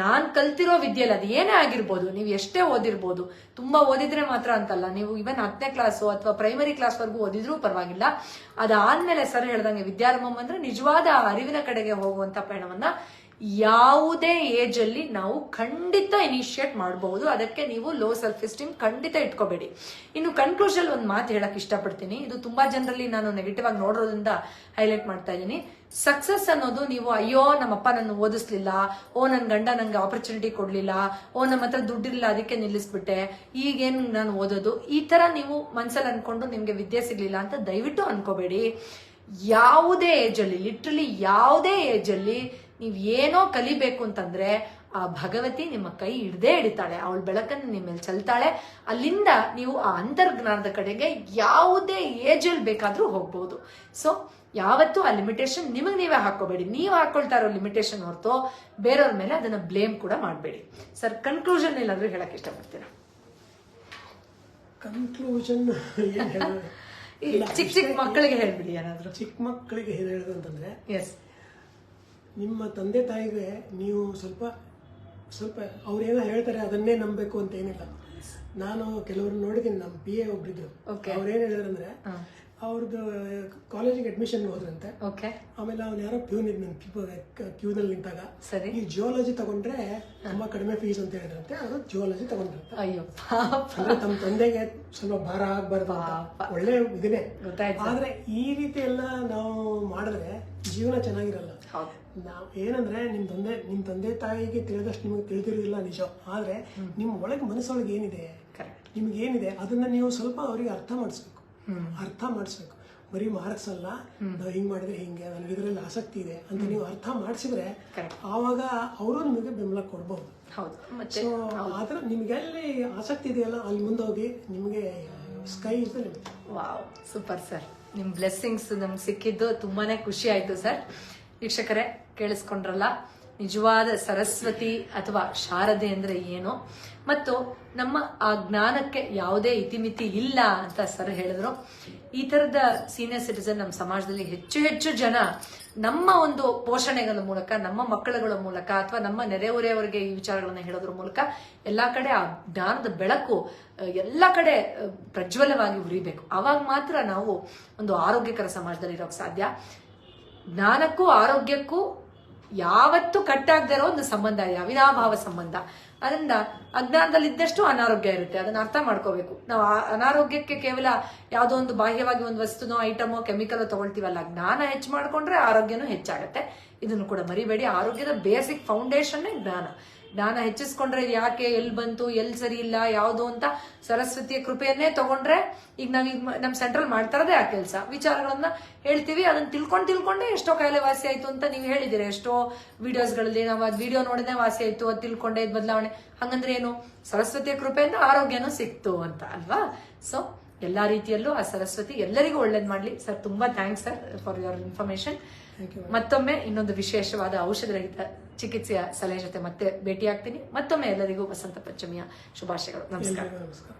Speaker 1: ನಾನ್ ಕಲ್ತಿರೋ ವಿದ್ಯೆಯಲ್ಲಿ ಅದು ಏನೇ ಆಗಿರ್ಬೋದು, ನೀವು ಎಷ್ಟೇ ಓದಿರ್ಬೋದು, ತುಂಬಾ ಓದಿದ್ರೆ ಮಾತ್ರ ಅಂತಲ್ಲ, ನೀವು ಇವನ್ ಹತ್ತನೇ ಕ್ಲಾಸು ಅಥವಾ ಪ್ರೈಮರಿ ಕ್ಲಾಸ್ ವರೆಗೂ ಓದಿದ್ರೂ ಪರವಾಗಿಲ್ಲ. ಅದಾದ್ಮೇಲೆ ಸರ್ ಹೇಳ್ದಂಗೆ ವಿದ್ಯಾರಂಭಂ ಅಂದ್ರೆ ನಿಜವಾದ ಅರಿವಿನ ಕಡೆಗೆ ಹೋಗುವಂತ ಪಯಣವನ್ನ ಯಾವುದೇ ಏಜ್ ಅಲ್ಲಿ ನಾವು ಖಂಡಿತ ಇನಿಷಿಯೇಟ್ ಮಾಡಬಹುದು. ಅದಕ್ಕೆ ನೀವು ಲೋ ಸೆಲ್ಫ್ ಎಸ್ಟೀಮ್ ಖಂಡಿತ ಇಟ್ಕೋಬೇಡಿ. ಇನ್ನು ಕನ್ಕ್ಲೂಷನ್ ಒಂದು ಮಾತು ಹೇಳಕ್ ಇಷ್ಟಪಡ್ತೀನಿ. ಇದು ತುಂಬಾ ಜನರಲ್ಲಿ ನಾನು ನೆಗೆಟಿವ್ ಆಗಿ ನೋಡೋದ್ರಿಂದ ಹೈಲೈಟ್ ಮಾಡ್ತಾ ಇದ್ದೀನಿ. ಸಕ್ಸಸ್ ಅನ್ನೋದು ನೀವು, ಅಯ್ಯೋ ನಮ್ಮಪ್ಪ ನನ್ನ ಓದಿಸ್ಲಿಲ್ಲ. ಓ ನನ್ನ ಗಂಡ ನಂಗೆ ಆಪರ್ಚುನಿಟಿ ಕೊಡ್ಲಿಲ್ಲ. ಓ, ನಮ್ಮ ಹತ್ರ ದುಡ್ಡಿಲ್ಲ ಅದಕ್ಕೆ ನಿಲ್ಲಿಸ್ಬಿಟ್ಟೆ. ಈಗೇನು ನಾನು ಓದೋದು? ಈ ತರ ನೀವು ಮನ್ಸಲ್ಲಿ ಅನ್ಕೊಂಡು ನಿಮ್ಗೆ ವಿದ್ಯೆ ಸಿಗ್ಲಿಲ್ಲ ಅಂತ ದಯವಿಟ್ಟು ಅನ್ಕೋಬೇಡಿ. ಯಾವುದೇ ಏಜಲ್ಲಿ ಲಿಟ್ರಲಿ ಯಾವುದೇ ಏಜಲ್ಲಿ ನೀವ್ ಏನೋ ಕಲಿಬೇಕು ಅಂತಂದ್ರೆ, ಆ ಭಗವತಿ ನಿಮ್ಮ ಕೈ ಹಿಡ್ದೇ ಹಿಡಿತಾಳೆ. ಅವಳ ಬೆಳಕನ್ನು ನಿಮ್ಮ ಮೇಲೆ ಚೆಲ್ತಾಳೆ. ಅಲ್ಲಿಂದ ನೀವು ಆ ಅಂತರ್ಜ್ಞಾನದ ಕಡೆಗೆ ಯಾವುದೇ ಏಜಲ್ಲಿ ಬೇಕಾದ್ರೂ ಹೋಗ್ಬೋದು. ಸೊ ಯಾವತ್ತೂ ಆ ಲಿಮಿಟೇಷನ್ ನಿಮಗೆ ನೀವೇ ಹಾಕೋಬೇಡಿ ನೀವು ಹಾಕೊಳ್ತಾ ಇರೋ ಲಿಮಿಟೇಷನ್ ಹೊರತು ಬೇರೆಯವ್ರ ಮೇಲೆ ಅದನ್ನ ಬ್ಲೇಮ್ ಕೂಡ ಮಾಡಬೇಡಿ. ಸರ್ ಕನ್ಕ್ಲೂಷನ್ ಏನಾದ್ರೂ ಹೇಳಕ್ ಇಷ್ಟಪಡ್ತೀರಾ?
Speaker 2: ಕನ್ಕ್ಲೂಷನ್
Speaker 1: ಚಿಕ್ಕ ಚಿಕ್ಕ ಮಕ್ಕಳಿಗೆ ಹೇಳ್ಬಿಡಿ ಏನಾದರೂ.
Speaker 2: ಚಿಕ್ಕ ಮಕ್ಕಳಿಗೆ ಏನ್ ಹೇಳೋದು ಅಂತಂದ್ರೆ
Speaker 1: ಎಸ್
Speaker 2: ನಿಮ್ಮ ತಂದೆ ತಾಯಿಗೆ ನೀವು ಸ್ವಲ್ಪ ಸ್ವಲ್ಪ ಅವ್ರೇನೋ ಹೇಳ್ತಾರೆ ಅದನ್ನೇ ನಂಬಬೇಕು ಅಂತ ಏನಿಲ್ಲ. ನಾನು ಕೆಲವ್ರು ನೋಡಿದೀನಿ ನಮ್ಮ ಪಿ ಎ ಒಬ್ರಿದ್ರು.
Speaker 1: ಅವ್ರೇನು
Speaker 2: ಅವ್ರೇನ್ ಹೇಳಿದ್ರಂದ್ರೆ ಅವ್ರದ್ದು ಕಾಲೇಜಿಗೆ ಅಡ್ಮಿಷನ್ ಹೋದ್ರಂತೆ.
Speaker 1: ಓಕೆ
Speaker 2: ಆಮೇಲೆ ಅವ್ನು ಯಾರೋ ಇದ್ ಕ್ಯೂನಲ್ಲಿ ನಿಂತಾಗ
Speaker 1: ಸರಿ.
Speaker 2: ಈ ಜಿಯೋಲಜಿ ತಗೊಂಡ್ರೆ ತುಂಬಾ ಕಡಿಮೆ ಫೀಸ್ ಅಂತ ಹೇಳಿದ್ರಂತೆ ಅದು ಜಿಯೋಲಜಿ ತಗೊಂಡ್ರಂತೆ.
Speaker 1: ಅಯ್ಯೋ
Speaker 2: ಅಂದ್ರೆ ತಮ್ಮ ತಂದೆಗೆ ಸ್ವಲ್ಪ ಭಾರ ಆಗ್ಬಾರ್ದು ಒಳ್ಳೆ ಇದನ್ನೇ
Speaker 1: ಗೊತ್ತಾಯ್ತು
Speaker 2: ಆದ್ರೆ ಈ ರೀತಿ ಎಲ್ಲ ನಾವು ಮಾಡಿದ್ರೆ ಜೀವನ ಚೆನ್ನಾಗಿರಲ್ಲ. ನಾವ್ ಏನಂದ್ರೆ ನಿಮ್ ತಂದೆ ನಿಮ್ ತಂದೆ ತಾಯಿಗೆ ತಿಳಿದಷ್ಟು ನಿಮಗೆ ತಿಳಿದಿರೋದಿಲ್ಲ ನಿಜ. ಆದ್ರೆ ನಿಮ್ ಒಳಗೆ ಮನಸ್ಸೊಳಗೆ ಏನಿದೆ ನಿಮ್ಗೆ ಏನಿದೆ ಅದನ್ನ ನೀವು ಸ್ವಲ್ಪ ಅವರಿಗೆ ಅರ್ಥ ಮಾಡಿಸ್ಬೇಕು. ಅರ್ಥ ಮಾಡಿಸ್ಬೇಕು. ಬರೀ ಮಾರ್ಕ್ಸ್ ಅಲ್ಲ ನಾವು ಹಿಂಗ್ ಮಾಡಿದ್ರೆ ಹಿಂಗೆ ನನಗೆ ಇದರಲ್ಲಿ ಆಸಕ್ತಿ ಇದೆ ಅಂತ ನೀವು ಅರ್ಥ ಮಾಡಿಸಿದ್ರೆ. ಆವಾಗ ಅವರು ನಿಮಗೆ ಬೆಂಬಲ ಕೊಡ್ಬಹುದು.
Speaker 1: ಹೌದು. ಮತ್ತೆ
Speaker 2: ಸೊ ಆದ್ರೆ ನಿಮ್ಗೆ ಎಲ್ಲಿ ಆಸಕ್ತಿ ಇದೆಯಲ್ಲ ಅಲ್ಲಿ ಮುಂದೆ ಹೋಗಿ ನಿಮಗೆ sky is
Speaker 1: wow super sir. ನಿಮ್ ಬ್ಲೆಸ್ಸಿಂಗ್ಸ್ ನಮ್ಗೆ ಸಿಕ್ಕಿದ್ದು ತುಂಬಾನೇ ಖುಷಿ ಆಯ್ತು ಸರ್. ವೀಕ್ಷಕರೇ ಕೇಳಿಸ್ಕೊಂಡ್ರಲ್ಲ. ನಿಜವಾದ ಸರಸ್ವತಿ ಅಥವಾ ಶಾರದೆ ಅಂದರೆ ಏನು? ಮತ್ತು ನಮ್ಮ ಆ ಜ್ಞಾನಕ್ಕೆ ಯಾವುದೇ ಇತಿಮಿತಿ ಇಲ್ಲ ಅಂತ ಸರ್ ಹೇಳಿದ್ರು. ಈ ಥರದ ಸೀನಿಯರ್ ಸಿಟಿಸನ್ ನಮ್ಮ ಸಮಾಜದಲ್ಲಿ ಹೆಚ್ಚು ಹೆಚ್ಚು ಜನ ನಮ್ಮ ಒಂದು ಪೋಷಣೆಗಳ ಮೂಲಕ, ನಮ್ಮ ಮಕ್ಕಳುಗಳ ಮೂಲಕ ಅಥವಾ ನಮ್ಮ ನೆರೆಹೊರೆಯವರಿಗೆ ಈ ವಿಚಾರಗಳನ್ನು ಹೇಳೋದ್ರ ಮೂಲಕ ಎಲ್ಲ ಕಡೆ ಆ ಜ್ಞಾನದ ಬೆಳಕು ಎಲ್ಲ ಕಡೆ ಪ್ರಜ್ವಲವಾಗಿ ಉರಿಬೇಕು. ಅವಾಗ ಮಾತ್ರ ನಾವು ಒಂದು ಆರೋಗ್ಯಕರ ಸಮಾಜದಲ್ಲಿ ಇರೋಕ್ ಸಾಧ್ಯ. ಜ್ಞಾನಕ್ಕೂ ಆರೋಗ್ಯಕ್ಕೂ ಯಾವತ್ತೂ ಕಟ್ಟಾಗದೇ ಇರೋ ಒಂದು ಸಂಬಂಧ ಇದೆ ಅವಿನಾಭಾವ ಸಂಬಂಧ. ಅದರಿಂದ ಅಜ್ಞಾನದಲ್ಲಿ ಇದ್ದಷ್ಟು ಅನಾರೋಗ್ಯ ಇರುತ್ತೆ. ಅದನ್ನ ಅರ್ಥ ಮಾಡ್ಕೋಬೇಕು. ನಾವು ಅನಾರೋಗ್ಯಕ್ಕೆ ಕೇವಲ ಯಾವುದೋ ಒಂದು ಬಾಹ್ಯವಾಗಿ ಒಂದು ವಸ್ತುನೋ, ಐಟಮೋ, ಕೆಮಿಕಲ್ ತಗೊಳ್ತೀವಲ್ಲ. ಜ್ಞಾನ ಹೆಚ್ಚು ಮಾಡ್ಕೊಂಡ್ರೆ ಆರೋಗ್ಯನೂ ಹೆಚ್ಚಾಗುತ್ತೆ. ಇದನ್ನು ಕೂಡ ಮರಿಬೇಡಿ. ಆರೋಗ್ಯದ ಬೇಸಿಕ್ ಫೌಂಡೇಶನ್ ಜ್ಞಾನ. ಜ್ಞಾನ ಹೆಚ್ಚಿಸ್ಕೊಂಡ್ರೆ ಇದು ಯಾಕೆ ಎಲ್ಲಿ ಬಂತು ಎಲ್ಲಿ ಸರಿ ಇಲ್ಲ ಯಾವುದು ಅಂತ ಸರಸ್ವತಿಯ ಕೃಪೆಯನ್ನೇ ತಗೊಂಡ್ರೆ ಈಗ ನಾವೀಗ ನಮ್ಮ ಸೆಂಟ್ರಲ್ ಮಾಡ್ತಾರದೇ ಆ ಕೆಲಸ. ವಿಚಾರಗಳನ್ನ ಹೇಳ್ತೀವಿ ಅದನ್ನ ತಿಳ್ಕೊಂಡು ತಿಳ್ಕೊಂಡೆ ಎಷ್ಟೋ ಕಾಯಿಲೆ ವಾಸಿ ಆಯ್ತು ಅಂತ ನೀವು ಹೇಳಿದಿರಿ. ಎಷ್ಟೋ ವಿಡಿಯೋಸ್ಗಳಲ್ಲಿ ನಾವು ಅದು ವಿಡಿಯೋ ನೋಡಿದ್ರೆ ವಾಸಿ ಆಯ್ತು ಅದು ತಿಳ್ಕೊಂಡೆ ಇದು ಬದಲಾವಣೆ. ಹಂಗಂದ್ರೆ ಏನು? ಸರಸ್ವತಿಯ ಕೃಪೆಯಿಂದ ಆರೋಗ್ಯನೂ ಸಿಕ್ತು ಅಂತ ಅಲ್ವಾ? ಸೊ ಎಲ್ಲಾ ರೀತಿಯಲ್ಲೂ ಆ ಸರಸ್ವತಿ ಎಲ್ಲರಿಗೂ ಒಳ್ಳೇದ್ ಮಾಡ್ಲಿ. ಸರ್ ತುಂಬಾ thanks sir for your information ಮತ್ತೊಮ್ಮೆ ಇನ್ನೊಂದು ವಿಶೇಷವಾದ ಔಷಧರಹಿತ ಚಿಕಿತ್ಸೆಯ ಸಲಹೆ ಜೊತೆ ಮತ್ತೆ ಭೇಟಿಯಾಗ್ತೀನಿ. ಮತ್ತೊಮ್ಮೆ ಎಲ್ಲರಿಗೂ ವಸಂತ ಪಂಚಮಿಯ ಶುಭಾಶಯಗಳು. ನಮಸ್ಕಾರ.
Speaker 2: ನಮಸ್ಕಾರ.